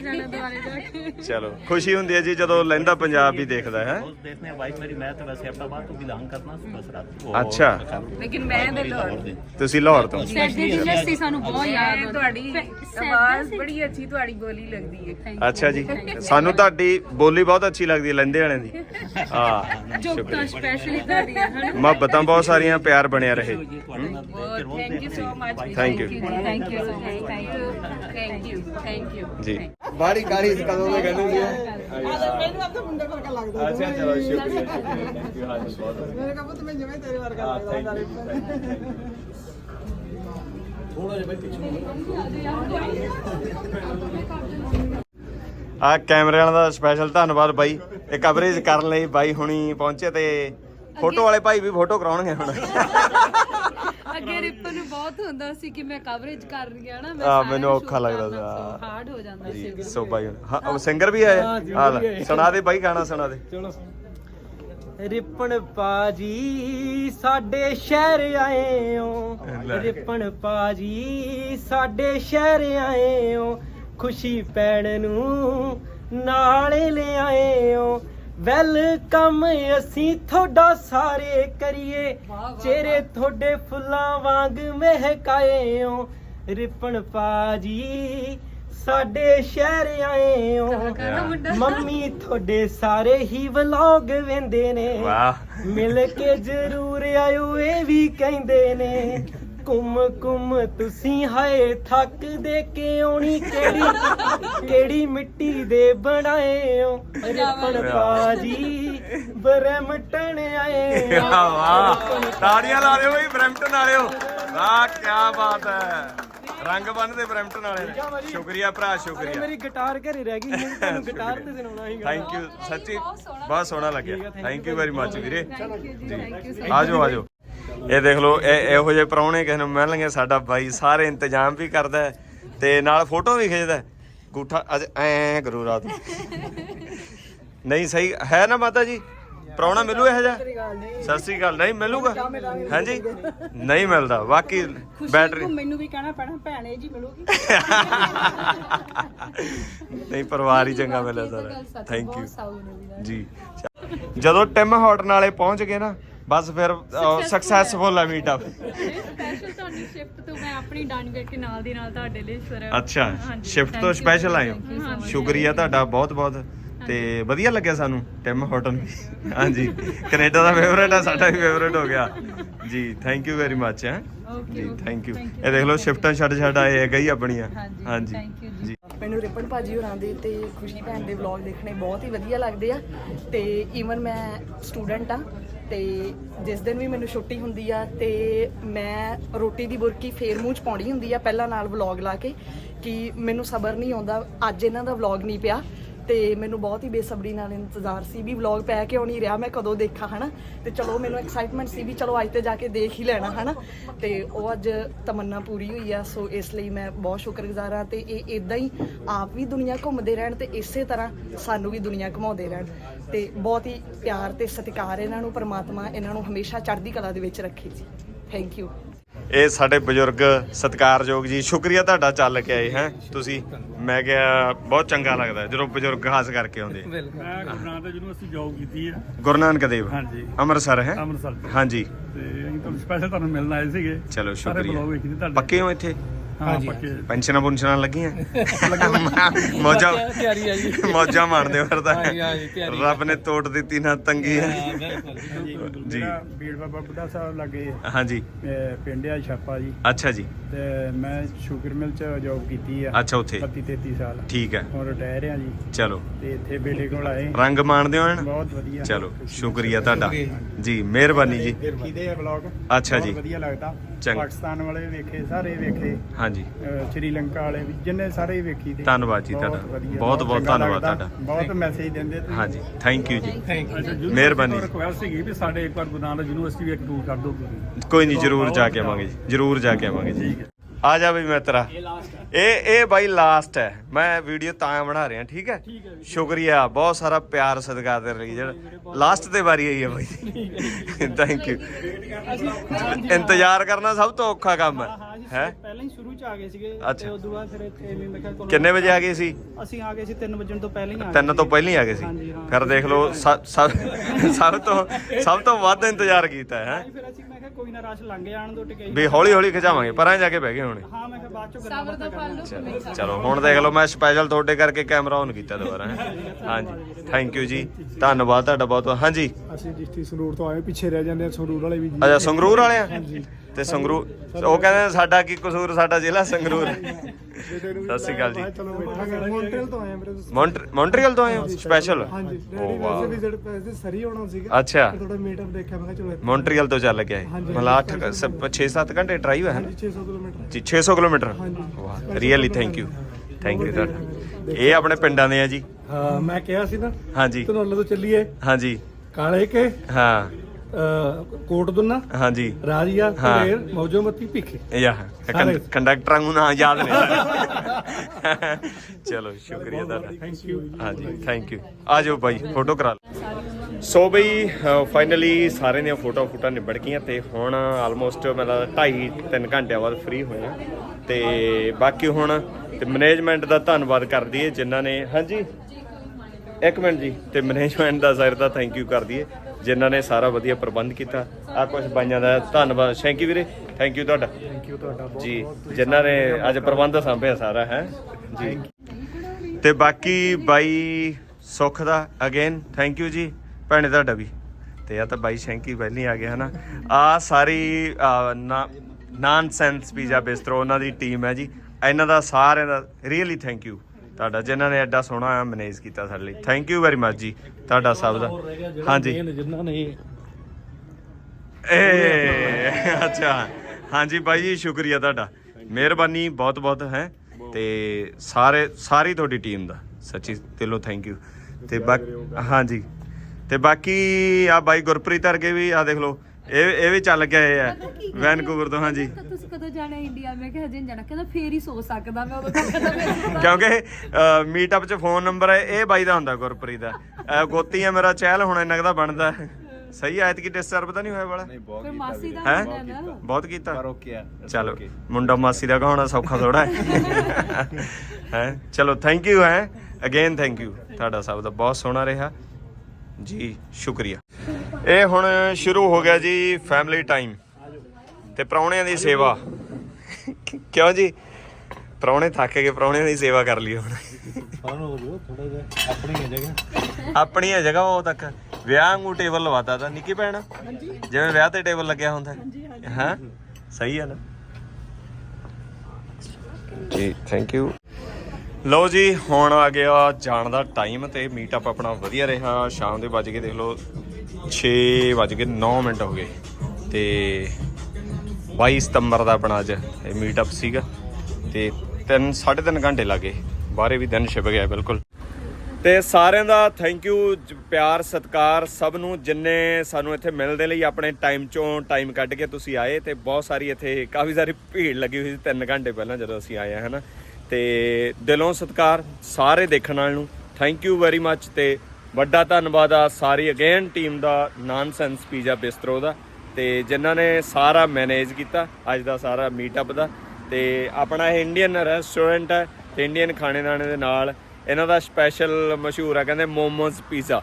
ਜਾਣਾ ਦੁਬਾਰੇ ਜਾ ਕੇ। ਚਲੋ ਖੁਸ਼ੀ ਹੁੰਦੀ ਹੈ ਜੀ ਜਦੋਂ ਲਹਿੰਦਾ ਪੰਜਾਬ ਵੀ ਦੇਖਦਾ ਹੈ। ਉਸ ਦੇਖਨੇ ਵਾਈਫ ਮੇਰੀ ਮੈਂ ਤਾਂ ਵੈਸੇ ਅਹਿਮਦਾਬਾਦ ਤੋਂ ਬਿਲੋਂਗ ਕਰਨਾ ਸੀ ਬਸ ਰਾਤ ਅੱਛਾ। ਲੇਕਿਨ ਮੈਂ ਦੇ ਲਾਹੌਰ ਤੁਸੀਂ ਲਾਹੌਰ ਤੋਂ? ਸੈਦੀ ਦੀ ਲੱਸੀ ਸਾਨੂੰ ਬਹੁਤ ਯਾਦ ਆਉਂਦੀ ਤੁਹਾਡੀ ਆਵਾਜ਼ ਬੜੀ ਅੱਛੀ ਤੁਹਾਡੀ ਬੋਲੀ ਲੱਗਦੀ ਹੈ। ਅੱਛਾ ਜੀ ਸਾਨੂੰ ਤੁਹਾਡੀ ਬੋਲੀ ਬਹੁਤ ਅੱਛੀ ਲੱਗਦੀ ਹੈ ਲਹਿੰਦੇ ਵਾਲਿਆਂ ਦੀ। ਹਾਂ ਜੋਕਾਂ ਸਪੈਸ਼ਲੀ ਤੁਹਾਡੀ ਹਨ? ਮੁਹੱਬਤਾਂ ਬਹੁਤ ਸਾਰੀਆਂ ਪਿਆਰ ਬਣਿਆ ਰਹੇ। Thank you so much thank you thank you so much thank you thank you thank you ਜੀ। ਬਾੜੀ ਕਾਲੀ ਕਦੋਂ ਦੇ ਕਹਿੰਦੇ ਸੀ ਮੈਨੂੰ ਆਪਣਾ ਮੁੰਡੇ ਵਰਗਾ ਲੱਗਦਾ ਅੱਛਾ ਚਲੋ ਸ਼ੁਕਰੀਆ ਥੈਂਕ ਯੂ ਹਾਂਜੀ ਬਹੁਤ ਮੇਰੇ ਕਾ ਪੁੱਤ ਮੈਂ ਜਿਵੇਂ ਤੇਰੇ ਵਰਗਾ ਲੱਗਦਾ ਆ ਕੈਮਰੇ ਵਾਲਿਆਂ ਦਾ ਸਪੈਸ਼ਲ ਧੰਨਵਾਦ ਬਾਈ। ਇਹ ਕਵਰੇਜ ਕਰਨ ਲਈ ਬਾਈ ਹੁਣੀ ਪਹੁੰਚੇ ਤੇ ਫੋਟੋ ਵਾਲੇ ਭਾਈ ਵੀ ਫੋਟੋ ਕਰਾਉਣਗੇ ਹੁਣ। ਅੱਗੇ ਰਿਪਨ ਨੂੰ ਬਹੁਤ ਹੁੰਦਾ ਸੀ ਕਿ ਮੈਂ ਕਵਰੇਜ ਕਰ ਰਹੀ ਹਾਂ ਨਾ ਮੈਂ ਆ ਮੈਨੂੰ ਔਖਾ ਲੱਗਦਾ ਸੀ ਹਾਰਡ ਹੋ। ਜਾਂਦਾ ਸੀ ਜੀ ਸੋ। ਬਾਈ ਹੁਣ ਹਾਂ ਉਹ ਸਿੰਗਰ ਵੀ ਆਇਆ ਆ ਲੈ ਸੁਣਾ ਦੇ ਬਾਈ ਗਾਣਾ ਸੁਣਾ ਦੇ। ਚਲੋ। ਰਿਪਨ ਪਾਜੀ ਸਾਡੇ ਸ਼ਹਿਰ ਆਏ ਓ ਲੈ। ਰਿਪਨ ਪਾਜੀ ਸਾਡੇ ਸ਼ਹਿਰ ਆਏ ਓ ਖੁਸ਼ੀ ਪੈਣ ਨੂੰ ਨਾਲੇ ਲੈ ਆਏ ਓ ਵੈਲਕਮ ਅਸੀਂ ਤੁਹਾਡਾ ਸਾਰੇ ਕਰੀਏ। ਚਿਹਰੇ ਤੁਹਾਡੇ ਫੁੱਲਾਂ ਵਾਂਗ ਮਹਿਕਾਏ ਓ ਰਿਪਨ ਪਾਜੀ ਸਾਡੇ ਸ਼ਹਿਰ ਆਏ ਓ ਮੰਮੀ ਤੁਹਾਡੇ ਸਾਰੇ ਹੀ ਵਲੌਗ ਵੇਂਦੇ ਨੇ। ਮਿਲ ਕੇ ਜ਼ਰੂਰ ਆਇਓ ਇਹ ਵੀ ਕਹਿੰਦੇ ਨੇ। ਕੁੰਮ ਕੁੰਮ ਤੁਸੀਂ ਹਾਏ ਥੱਕ ਦੇ ਕੇ ਆਉਣੀ ਕਿਹੜੀ ਕਿਹੜੀ ਮਿੱਟੀ ਦੇ ਬਣਾਏ ਹੋ? ਰਿਪਨ ਪਾਜੀ ਬਰਮਟਣ ਆਏ। ਵਾਹ ਵਾਹ। ਤਾੜੀਆਂ ਲਾ ਦਿਓ ਬਈ ਬ੍ਰੈਂਪਟਨ ਵਾਲਿਓ ਵਾਹ ਕੀ ਬਾਤ ਹੈ। ਰੰਗ ਬੰਨਦੇ ਬ੍ਰੈਂਪਟਨ ਵਾਲੇ ਸ਼ੁਕਰੀਆ ਭਰਾ ਸ਼ੁਕਰੀਆ। ਮੇਰੀ ਗਿਟਾਰ ਘਰੇ ਰਹਿ ਗਈ ਤੁਹਾਨੂੰ ਗਿਟਾਰ ਤੇ ਸੁਣਾਉਣਾ ਸੀਗਾ। ਥੈਂਕ ਯੂ ਸੱਚੀ ਬਹੁਤ ਸੋਹਣਾ ਲੱਗਿਆ। Thank you very. ਮੱਚ ਵੀਰੇ ਥੈਂਕ ਯੂ ਜੀ। ਥੈਂਕ ਯੂ ਆਜੋ ਆਜੋ। ਇਹ ਦੇਖ ਲਓ ਇਹ ਇਹੋ ਜਿਹੇ ਪ੍ਰਾਹੁਣੇ ਕਿਸੇ ਨੂੰ ਮਿਲਣਗੇ ਸਾਡਾ ਬਾਈ ਸਾਰੇ ਇੰਤਜ਼ਾਮ ਵੀ ਕਰਦਾ ਹੈ ਤੇ ਨਾਲ ਫੋਟੋ ਵੀ ਖਿੱਚਦਾ। ਗੂਠਾ ਅੱਜ ਐ ਕਰੂ ਰਾਤ ਨੂੰ। ਨਹੀਂ ਸਹੀ ਹੈ ਨਾ ਮਾਤਾ ਜੀ? ਪ੍ਰਾਹੁਣਾ ਮਿਲੂ ਇਹ ਜਿਹਾ? ਸਤਿ ਸ੍ਰੀ ਅਕਾਲ ਨਹੀਂ ਮਿਲੂਗਾ? ਹਾਂਜੀ? ਨਹੀਂ ਮਿਲਦਾ ਬਾਕੀ ਬੈਟਰੀ ਮੈਨੂੰ ਵੀ ਕਹਿਣਾ ਪੈਣਾ ਭੈਣੇ ਜੀ ਮਿਲੂਗੀ। ਨਹੀਂ ਪਰਿਵਾਰ ਹੀ ਚੰਗਾ ਮਿਲਿਆ ਸਾਰਾ। ਥੈਂਕ ਯੂ ਜੀ। ਜਦੋਂ ਟਿਮ ਹਾਰਟਨ ਵਾਲੇ ਪਹੁੰਚ ਗਏ ਨਾ ਬਸ ਫਿਰ ਸਕਸੈਸਫੁਲ ਹੈ। ਮੀਟਅਪ ਸਪੈਸ਼ਲ ਤੁਹਾਡੀ ਸ਼ਿਫਟ ਤੋਂ ਮੈਂ ਆਪਣੀ ਡਨ ਕਰਕੇ ਨਾਲ ਦੀ ਨਾਲ ਤੁਹਾਡੇ ਲਈ ਫਿਰ ਅੱਛਾ ਹਾਂਜੀ, ਸ਼ਿਫਟ thank ਤੋਂ you, special thank you so ਹੋ much. ਸ਼ੁਕਰੀਆ ਤੁਹਾਡਾ ਬਹੁਤ ਬਹੁਤ ਤੇ ਵਧੀਆ ਲੱਗਿਆ ਸਾਨੂੰ ਟਿਮ ਹਾਰਟਨ ਵੀ ਹਾਂਜੀ ਕੈਨੇਡਾ ਦਾ ਫੇਵਰੇਟ ਆ ਸਾਡਾ ਵੀ ਫੇਵਰੇਟ ਹੋ ਗਿਆ। ਜੀ ਥੈਂਕ ਯੂ ਵੈਰੀ ਮੱਚ ਹੈ। ਜੀ ਥੈਂਕ ਯੂ ਇਹ ਦੇਖ ਲਓ ਸ਼ਿਫਟਾਂ ਛੱਡ ਛੱਡ ਆਏ ਹੈਗਾ ਹੀ ਆਪਣੀਆਂ। ਹਾਂਜੀ ਜੀ। ਮੈਨੂੰ ਰਿਪਨ ਭਾਜੀ ਹੋਰਾਂ ਦੇ ਤੇ ਖੁਸ਼ੀ ਭੈਣ ਦੇ ਵਲੌਗ ਦੇਖਣੇ ਬਹੁਤ ਹੀ ਵਧੀਆ ਲੱਗਦੇ ਆ। ਤੇ ਈਵਨ ਮੈਂ ਸਟੂਡੈਂਟ ਆ ਤੇ ਜਿਸ ਦਿਨ ਵੀ ਮੈਨੂੰ ਛੁੱਟੀ ਹੁੰਦੀ ਆ ਤੇ ਮੈਂ ਰੋਟੀ ਦੀ ਬੁਰਕੀ ਫੇਰ ਮੂੰਹ ਚ ਪਾਉਣੀ ਹੁੰਦੀ ਆ ਪਹਿਲਾਂ ਨਾਲ ਵਲੌਗ ਲਾ ਕੇ ਕਿ ਮੈਨੂੰ ਸਬਰ ਨਹੀਂ ਆਉਂਦਾ ਅੱਜ ਇਹਨਾਂ ਦਾ ਵਲੌਗ ਨਹੀਂ ਪਿਆ। ਤੇ ਮੈਨੂੰ ਬਹੁਤ ਹੀ ਬੇਸਬਰੀ ਨਾਲ ਇੰਤਜ਼ਾਰ ਸੀ ਵੀ ਵਲੌਗ ਪੈ ਕੇ ਆਉਣੀ ਰਿਹਾ, ਮੈਂ ਕਦੋਂ ਦੇਖਾਂ, ਹਨਾ? ਤੇ ਚਲੋ, ਮੈਨੂੰ ਐਕਸਾਈਟਮੈਂਟ ਸੀ ਵੀ ਚਲੋ, ਅੱਜ ਤੇ ਜਾ ਕੇ ਦੇਖ ਹੀ ਲੈਣਾ, ਹਨਾ? ਤੇ ਉਹ ਅੱਜ ਤਮੰਨਾ ਪੂਰੀ ਹੋਈ ਆ, ਸੋ ਇਸ ਲਈ ਮੈਂ ਬਹੁਤ ਸ਼ੁਕਰਗੁਜ਼ਾਰ ਆ ਤੇ ਇਹ ਇਦਾਂ ਹੀ ਆਪ ਵੀ ਦੁਨੀਆ ਘੁੰਮਦੇ ਰਹਿਣ ਤੇ ਇਸੇ ਤਰ੍ਹਾਂ ਸਾਨੂੰ ਵੀ ਦੁਨੀਆ ਘੁਮਾਉਂਦੇ ਰਹਿਣ। ਤੇ ਬਹੁਤ ਹੀ ਪਿਆਰ ਤੇ ਸਤਿਕਾਰ ਇਹਨਾਂ ਨੂੰ, ਪਰਮਾਤਮਾ ਇਹਨਾਂ ਨੂੰ ਹਮੇਸ਼ਾ ਚੜ੍ਹਦੀ ਕਲਾ ਦੇ ਵਿੱਚ ਰੱਖੇ ਜੀ। ਥੈਂਕ ਯੂ ਇਹ ਸਾਡੇ ਬਜ਼ੁਰਗ ਸਤਿਕਾਰਯੋਗ ਜੀ ਸ਼ੁਕਰੀਆ ਤੁਹਾਡਾ ਚੱਲ ਕੇ ਆਏ ਹੈ। ਤੁਸੀਂ ਮੈਂ ਕਿਹਾ ਬਹੁਤ ਚੰਗਾ ਲੱਗਦਾ ਜਦੋਂ ਬਜ਼ੁਰਗ ਹਾਸ ਕਰਕੇ ਆਉਂਦੇ ਮੈਂ ਗੁਰੂ ਨਾਨਕ ਯੂਨੀਵਰਸਿਟੀ ਜੌਬ ਕੀਤੀ ਹੈ। ਗੁਰੂ ਨਾਨਕ ਦੇਵ? ਹਾਂਜੀ। ਅੰਮ੍ਰਿਤਸਰ ਹੈ? ਅੰਮ੍ਰਿਤਸਰ। ਹਾਂਜੀ। ਤੇ ਅਸੀਂ ਤੁਹਾਨੂੰ ਸਪੈਸ਼ਲ ਤੁਹਾਨੂੰ ਮਿਲਣ ਆਏ ਸੀਗੇ। ਚਲੋ ਸਾਰੇ ਸ਼ੁਕਰੀਆ। ਬਲੌਗ ਵੇਖਦੇ ਤੁਹਾਡੇ ਪੱਕੇ ਹੋ ਇੱਥੇ? ਪੈਨਸ਼ਨਾਂ ਪੁੰਸ਼ਨਾਂ ਲੱਗੀਆਂ? ਮੌਜਾਂ ਤਿਆਰੀ ਆ ਜੀ। ਮੌਜਾਂ ਮਾਣਦੇ ਹੋ ਫਿਰ ਤਾਂ। ਹਾਂਜੀ, ਹਾਂਜੀ, ਤਿਆਰੀ ਰੱਬ ਨੇ ਤੋੜ ਦਿੱਤੀ ਨਾ ਤੰਗੀ ਹੈ ਜੀ ਮੇਰਾ ਬੀੜ ਬਾਬਾ ਬੁੱਢਾ ਸਾਹਿਬ ਲੱਗੇ ਹਾਂਜੀ। ਪਿੰਡ ਆ ਛਾਪਾ ਜੀ। ਅੱਛਾ ਜੀ। ਤੇ ਮੈਂ ਸ਼ੂਗਰ ਮਿਲ ਚ ਜੌਬ ਕੀਤੀ ਆ। ਅੱਛਾ ਉੱਥੇ। 32 33 ਸਾਲ। ਠੀਕ ਹੈ। ਹੁਣ ਰਿਟਾਇਰ ਆ ਜੀ। ਚਲੋ। ਤੇ ਇੱਥੇ ਬੇਟੇ ਕੋਲ ਆਏ। ਰੰਗ ਮਾਣਦੇ ਹੋ ਹਨ? ਬਹੁਤ ਵਧੀਆ। ਚਲੋ ਸ਼ੁਕਰੀਆ ਤੁਹਾਡਾ। ਜੀ ਮਿਹਰਬਾਨੀ ਜੀ। ਆ ਬਲੌਗ ਅੱਛਾ ਬਹੁਤ ਜੀ। ਵਧੀਆ ਲੱਗਦਾ। ਚੰਗਾ। ਪਾਕਿਸਤਾਨ ਵਾਲੇ ਵੇਖੇ ਸਾਰੇ ਵੇਖੇ। ਹਾਂਜੀ। ਅਹ ਸ਼੍ਰੀਲੰਕਾ ਵਾਲੇ ਵੀ ਜਿੰਨੇ ਸਾਰੇ ਹੀ ਵੇਖੀ ਤੇ ਧੰਨਵਾਦ ਜੀ ਬਹੁਤ ਤੁਹਾਡਾ। ਵਧੀਆ, ਬਹੁਤ- ਬਹੁਤ ਚੰਗਾ ਧੰਨਵਾਦ ਲੱਗਦਾ। ਤੁਹਾਡਾ। ਬਹੁਤ ਮੈਸੇਜ ਦਿੰਦੇ ਤੁਸੀਂ। ਹਾਂਜੀ ਥੈਂਕ ਯੂ ਜੀ। ਮਿਹਰਬਾਨੀ ਮਿਹਰਬਾਨੀ। ਰਿਕੁਐਸਟ ਸੀਗੀ ਵੀ ਸਾਡੇ ਇੱਕ ਵਾਰ ਗੁਰੂ ਨਾਨਕ ਯੂਨੀਵਰਸਿਟੀ ਵੀ ਇੱਕ ਟੂਰ ਕਰ ਦਿਓ ਤੁਸੀਂ। ਕੋਈ ਨਹੀਂ ਜਰੂਰ ਜਾ ਕੇ ਆਵਾਂਗੇ ਜੀ। ਜਰੂਰ ਜਾ ਕੇ ਆਵਾਂਗੇ ਜੀ। ਆ ਜਾ ਬਈ ਮਿੱਤਰਾ ਇਹ ਇਹ ਬਾਈ ਲਾਸਟ ਹੈ। ਮੈਂ ਵੀਡੀਓ ਤਾਂ ਬਣਾ ਰਿਹਾ ਠੀਕ ਹੈ? ਸ਼ੁਕਰੀਆ ਬਹੁਤ ਸਾਰਾ ਪਿਆਰ ਸਤਿਕਾਰ ਦੇ ਲਈ। ਜਿਹੜਾ ਲਾਸਟ ਤੇ ਵਾਰੀ ਆਈ ਹੈ ਬਾਈ। ਥੈਂਕ ਯੂ ਇੰਤਜ਼ਾਰ ਕਰਨਾ ਸਭ ਤੋਂ ਔਖਾ ਕੰਮ ਹੈ। ਹੈ? ਪਹਿਲਾਂ ਹੀ ਸ਼ੁਰੂ ਚ ਆ ਗਏ ਸੀਗੇ ਅੱਛਾ। ਤੇ ਉਦੋਂ ਬਾਅਦ ਫਿਰ ਇੱਥੇ ਵੀ ਮੈਂ ਕਿਹਾ ਚਲੋ ਕਿੰਨੇ ਵਜੇ ਆ ਗਏ ਸੀ? ਅਸੀਂ ਆ ਗਏ ਸੀ 3 ਵਜੇ ਤੋਂ ਪਹਿਲਾਂ ਹੀ ਆ ਤਿੰਨ ਤੋਂ ਪਹਿਲਾਂ ਹੀ ਆ ਗਏ ਸੀ। ਹਾਂਜੀ, ਹਾਂ। ਫਿਰ ਦੇਖ ਲਓ ਸਭ ਸਭ ਤੋਂ ਸਭ ਤੋਂ ਵੱਧ ਇੰਤਜ਼ਾਰ ਕੀਤਾ ਹੈ ਗਏ ਫਿਰ ਅਸੀਂ ਮੈਂ ਕਿਹਾ ਕੋਈ ਨਾ ਰਸ਼ ਲੰਘ ਜਾਣ ਦੋ ਟਿਕੇ ਵੀ ਹੌਲੀ ਹੌਲੀ ਖਿਚਾਵਾਂਗੇ ਪਰਾਂ ਜਾ ਕੇ ਬਹਿ ਗਏ ਹੁਣੇ। ਹਾਂ ਮੈਂ ਕਿਹਾ ਬਾਅਦ ਚੋਂ ਗੱਲਾਂ ਬਾਤਾਂ ਕਰਾਂਗੇ। ਚਲੋ ਹੁਣ ਦੇਖ ਲਓ ਮੈਂ ਸਪੈਸ਼ਲ ਤੁਹਾਡੇ ਕਰਕੇ ਕੈਮਰਾ ਔਨ ਕੀਤਾ ਦੁਬਾਰਾ ਹੈਂ। ਹਾਂਜੀ ਥੈਂਕ ਯੂ ਜੀ। ਧੰਨਵਾਦ ਤੁਹਾਡਾ ਬਹੁਤ ਬਹੁਤ। ਹਾਂਜੀ। ਅਸੀਂ ਡਿਸਟ੍ਰਿਕਟ ਸੰਗਰੂਰ ਤੋਂ ਆਏ ਪਿੱਛੇ ਰਹਿ ਜਾਂਦੇ ਆ ਸੰਗਰੂਰ ਵਾਲੇ ਵੀ ਜੀ। ਅੱਛਾ ਸੰਗਰੂਰ ਵਾਲੇ ਆ? ਤੇ ਸੰਗਰੂਰ ਉਹ ਕਹਿੰਦੇ ਸਾਡਾ ਕੀ ਕਸੂਰ ਸਾਡਾ ਜ਼ਿਲ੍ਹਾ ਸੰਗਰੂਰ। ਸਤਿ ਸ਼੍ਰੀ ਅਕਾਲ ਜੀ। ਚਲੋ ਬੈਠਾਂਗੇ ਮੌਂਟਰੀਅਲ ਤੋਂ ਆਏ ਮੇਰੇ ਮੌਂਟ- ਮੌਂਟਰੀਅਲ ਤੋਂ ਆਏ ਹੋ? ਸਪੈਸ਼ਲ ਹਾਂਜੀ। ਡੈਡੀ ਵਾਓ ਵੈਸੇ ਵਿਜ਼ਿਟ ਪੈਸੇ ਸਰੀ ਹੋਣਾ ਸੀਗਾ ਅੱਛਾ। ਥੋੜਾ ਮੀਟਅਪ ਦੇਖਿਆ ਮੈਂ ਕਿਹਾ ਚਲੋ ਮੌਂਟਰੀਅਲ ਤੋਂ ਚੱਲ ਕੇ ਆਏ। ਮਤਲਬ 8 6-7 ਘੰਟੇ ਡਰਾਈਵ ਹੈ ਨਾ? 600 ਕਿਲੋਮੀਟਰ। ਜੀ 600 ਕਿਲੋਮੀਟਰ। ਵਾਹ really thank you thank you ਤੁਹਾਡਾ ਇਹ ਆਪਣੇ ਪਿੰਡਾਂ ਦੇ ਆ ਜੀ। ਹਾਂ ਮੈਂ ਕਿਹਾ ਸੀ ਨਾ ਹਾਂਜੀ। ਧਨੌਲੇ ਤੋਂ ਚੱਲੀਏ। ਹਾਂਜੀ। ਕਾਲੇ ਕੇ। ਹਾਂ। ਕੋਟ ਦੁੰਨਾ ਹਾਂਜੀ। ਰਾਜੀਆ ਹਾਂ। ਕਲੇਰ ਮੌਜੋ ਮੱਤੀ ਭਿੱਖੇ। ਯਾ। ਕੰਡਕਟਰਾਂ ਨੂੰ ਨਾ ਯਾਦ ਨਹੀਂ ਚਲੋ ਸ਼ੁਕਰੀਆ ਤੁਹਾਡਾ। ਥੈਂਕ ਯੂ ਹਾਂਜੀ ਥੈਂਕ ਯੂ ਆ ਜਾਓ ਬਾਈ ਫੋਟੋ ਕਰਾ ਲਓ। ਸੋ ਬਈ ਫਾਈਨਲੀ ਸਾਰੇ ਦੀਆਂ ਫੋਟੋ ਫੋਟਾਂ ਨਿਬੜ ਗਈਆਂ ਤੇ ਹੁਣ ਆਲਮੋਸਟ ਮਤਲਬ 2.5 3 ਘੰਟਿਆਂ ਬਾਅਦ ਫ੍ਰੀ ਹੋਏ ਆ ਤੇ ਬਾਕੀ ਹੁਣ ਤੇ ਮੈਨੇਜਮੈਂਟ ਦਾ ਧੰਨਵਾਦ ਕਰ ਦਈਏ ਜਿਨ੍ਹਾਂ ਨੇ ਹਾਂਜੀ। ਇੱਕ ਮਿੰਟ ਜੀ ਤੇ ਮੈਨੇਜਮੈਂਟ ਦਾ ਜ਼ਾਹਿਰ ਦਾ ਥੈਂਕ ਯੂ ਕਰ ਦਈਏ। ਜਿਨ੍ਹਾਂ ਨੇ ਸਾਰਾ ਵਧੀਆ ਪ੍ਰਬੰਧ ਕੀਤਾ। ਆ ਕੁਝ ਬਾਈਆਂ ਦਾ ਧੰਨਵਾਦ। ਥੈਂਕ ਯੂ ਵੀਰੇ। ਥੈਂਕ ਯੂ ਤੁਹਾਡਾ। ਥੈਂਕ ਯੂ ਤੁਹਾਡਾ ਬਹੁਤ ਜੀ ਜਿਨ੍ਹਾਂ ਨੇ ਅੱਜ ਪ੍ਰਬੰਧ ਸੰਭਿਆ ਸਾਰਾ ਹੈ? ਜੀ। ਤੇ ਬਾਕੀ ਬਾਈ ਸੁਖ ਦਾ ਅਗੇਨ ਥੈਂਕ ਯੂ ਜੀ। ਭੈਣੇ ਤੁਹਾਡਾ ਵੀ। ਤੇ ਆ ਤਾਂ ਬਾਈ ਸ਼ੈਂਕੀ ਪਹਿਲੀ ਆ ਗਿਆ ਹਨਾ? ਆ ਸਾਰੀ ਨਾਨਸੈਂਸ ਪੀਜ਼ਾ ਬਿਸਟਰੋ ਉਹਨਾਂ ਦੀ ਟੀਮ ਹੈ ਜੀ। ਇਹਨਾਂ ਦਾ ਸਾਰਿਆਂ ਦਾ ਰੀਅਲੀ ਥੈਂਕ ਯੂ ਤੁਹਾਡਾ ਜਿਨ੍ਹਾਂ ਨੇ ਐਡਾ ਸੋਹਣਾ ਮੈਨੇਜ ਕੀਤਾ ਸਾਡੇ ਲਈ। ਥੈਂਕ ਯੂ ਵੈਰੀ ਮਚ ਜੀ ਤੁਹਾਡਾ ਸਭ ਦਾ। ਹਾਂਜੀ। ਜਿਨ੍ਹਾਂ ਨੇ ਏ ਅੱਛਾ। ਹਾਂਜੀ ਬਾਈ ਜੀ ਸ਼ੁਕਰੀਆ ਤੁਹਾਡਾ। ਮਿਹਰਬਾਨੀ ਬਹੁਤ ਬਹੁਤ ਹੈ। ਤੇ ਸਾਰੇ ਸਾਰੀ ਤੁਹਾਡੀ ਟੀਮ ਦਾ। ਸੱਚੀ ਦਿਲੋਂ ਥੈਂਕ ਯੂ ਤੇ ਬਾਕੀ ਹਾਂਜੀ। ਤੇ ਬਾਕੀ ਆ ਬਾਈ ਗੁਰਪ੍ਰੀਤ ਵਰਗੇ ਵੀ ਆ ਦੇਖ ਲਓ। ਇਹ ਇਹ ਵੀ ਚੱਲ ਕੇ ਆਏ ਆ। ਵੈਨਕੂਵਰ ਤੋਂ ਹਾਂਜੀ। ਕਦੋਂ ਜਾਣਾ ਇੰਡੀਆ ਮੈਂ ਕਿਹਾ ਹਜੇ ਜਾਣਾ। ਕਹਿੰਦਾ ਫੇਰ ਹੀ ਸੋਚ ਸਕਦਾ ਮੈਂ ਉਦੋਂ ਤੱਕ। ਕਹਿੰਦਾ ਮੈਂ ਕਿਉਂਕਿ ਮੀਟਅਪ 'ਚ ਫੋਨ ਨੰਬਰ ਹੈ ਇਹ ਬਾਈ ਦਾ ਹੁੰਦਾ ਗੁਰਪ੍ਰੀਤ ਦਾ। ਅਹ ਗੋਤੀ ਆ ਮੇਰਾ ਚਹਿਲ ਹੁਣ ਇੰਨਾ ਕੁ ਦਾ ਬਣਦਾ। ਹੈ। ਸਹੀ ਐਤ ਕੀ ਡਿਸਟਰਬ ਤਾਂ ਨਹੀਂ ਹੋਇਆ ਵਾਲਾ? ਫਿਰ ਮਾਸੀ ਦਾ ਹੈ ਹੁੰਦਾ ਨਾ। ਬਹੁਤ ਕੀਤਾ। ਪਰ ਓਕੇ ਆ ਚਲੋ ਮੁੰਡਾ ਮਾਸੀ ਦਾ ਕਹਾਉਣਾ ਸੌਖਾ ਥੋੜਾ ਹੈ। ਹੈ? ਚਲੋ ਥੈਂਕ ਯੂ ਹੈ? ਅਗੇਨ ਥੈਂਕ ਯੂ ਤੁਹਾਡਾ ਸਭ ਦਾ ਬਹੁਤ ਸੋਹਣਾ ਰਿਹਾ। ਜੀ ਸ਼ੁਕਰੀਆ। ਇਹ ਹੁਣ ਸ਼ੁਰੂ ਹੋ ਗਿਆ ਜੀ ਫੈਮਿਲੀ ਟਾਈਮ ਤੇ ਪ੍ਰਾਹੁਣਿਆਂ ਦੀ ਸੇਵਾ। ਕਿਉਂ ਜੀ? ਪ੍ਰਾਹੁਣੇ ਥੱਕ ਗਏ ਪ੍ਰਾਹੁਣਿਆਂ ਦੀ ਸੇਵਾ ਕਰ ਲਈ ਹੁਣ। ਫਨ ਹੋ ਜੋ ਥੋੜਾ ਜਿਹਾ ਆਪਣੀ ਹੈ ਜਗ੍ਹਾ। ਆਪਣੀ ਹੈ ਜਗ੍ਹਾ ਉਹ ਤੱਕ। ਵਿਆਹ ਨੂੰ ਟੇਬਲ ਲਵਾਤਾ ਤਾਂ ਨਿੱਕੀ ਭੈਣ। ਜਿਵੇਂ ਵਿਆਹ ਤੇ ਟੇਬਲ ਲੱਗਿਆ ਹੁੰਦਾ। ਹਾਂ ਸਹੀ ਹੈ ਨਾ ਜੀ ਥੈਂਕ ਯੂ ਲਓ ਜੀ ਹੁਣ ਆ ਗਿਆ ਜਾਣ ਦਾ ਟਾਈਮ ਤੇ ਮੀਟਅਪ ਆਪਣਾ ਵਧੀਆ ਰਿਹਾ। ਸ਼ਾਮ ਦੇ ਵੱਜ ਗਏ ਦੇਖ ਲਓ 6 ਵੱਜ ਕੇ 9 ਮਿੰਟ ਹੋ ਗਏ। ਤੇ 22 ਸਤੰਬਰ ਦਾ ਆਪਣਾ ਅੱਜ ਇਹ ਮੀਟਅਪ ਸੀਗਾ ਤੇ 3 3.5 ਘੰਟੇ ਲੱਗੇ। ਬਾਹਰੇ ਵੀ ਦਿਨ ਛਿਪ ਗਿਆ ਬਿਲਕੁਲ। ਤੇ ਸਾਰਿਆਂ ਦਾ ਥੈਂਕ ਯੂ ਪਿਆਰ, ਸਤਿਕਾਰ ਸਭ ਨੂੰ ਜਿੰਨੇ ਸਾਨੂੰ ਇੱਥੇ ਮਿਲਣ ਦੇ ਲਈ ਆਪਣੇ ਟਾਈਮ ਚੋਂ ਟਾਈਮ ਕੱਢ ਕੇ ਤੁਸੀਂ ਆਏ ਤੇ ਬਹੁਤ ਸਾਰੀ ਇੱਥੇ ਕਾਫੀ ਸਾਰੀ ਭੀੜ ਲੱਗੀ ਹੋਈ ਸੀ 3 ਘੰਟੇ ਪਹਿਲਾਂ ਜਦੋਂ ਅਸੀਂ ਆਏ ਆ ਹਨਾ। ਤੇ ਦਿਲੋਂ ਸਤਿਕਾਰ ਸਾਰੇ ਦੇਖਣ ਵਾਲਿਆਂ ਨੂੰ। ਥੈਂਕ ਯੂ ਵੈਰੀ ਮੱਚ ਤੇ ਵੱਡਾ ਧੰਨਵਾਦ ਆ ਸਾਰੀ ਅਗੇਨ ਟੀਮ ਦਾ ਨਾਨਸੈਂਸ ਪੀਜ਼ਾ ਬਿਸਤਰੋ ਦਾ। ਤੇ ਜਿਨ੍ਹਾਂ ਨੇ ਸਾਰਾ ਮੈਨੇਜ ਕੀਤਾ ਅੱਜ ਦਾ ਸਾਰਾ ਮੀਟਅਪ ਦਾ ਤੇ ਆਪਣਾ ਇਹ ਇੰਡੀਅਨ ਰੈਸਟੋਰੈਂਟ ਹੈ ਤੇ ਇੰਡੀਅਨ ਖਾਣੇ ਦਾਣੇ ਦੇ ਨਾਲ ਇਹਨਾਂ ਦਾ ਸਪੈਸ਼ਲ ਮਸ਼ਹੂਰ ਆ ਕਹਿੰਦੇ ਮੋਮੋਸ ਪੀਜ਼ਾ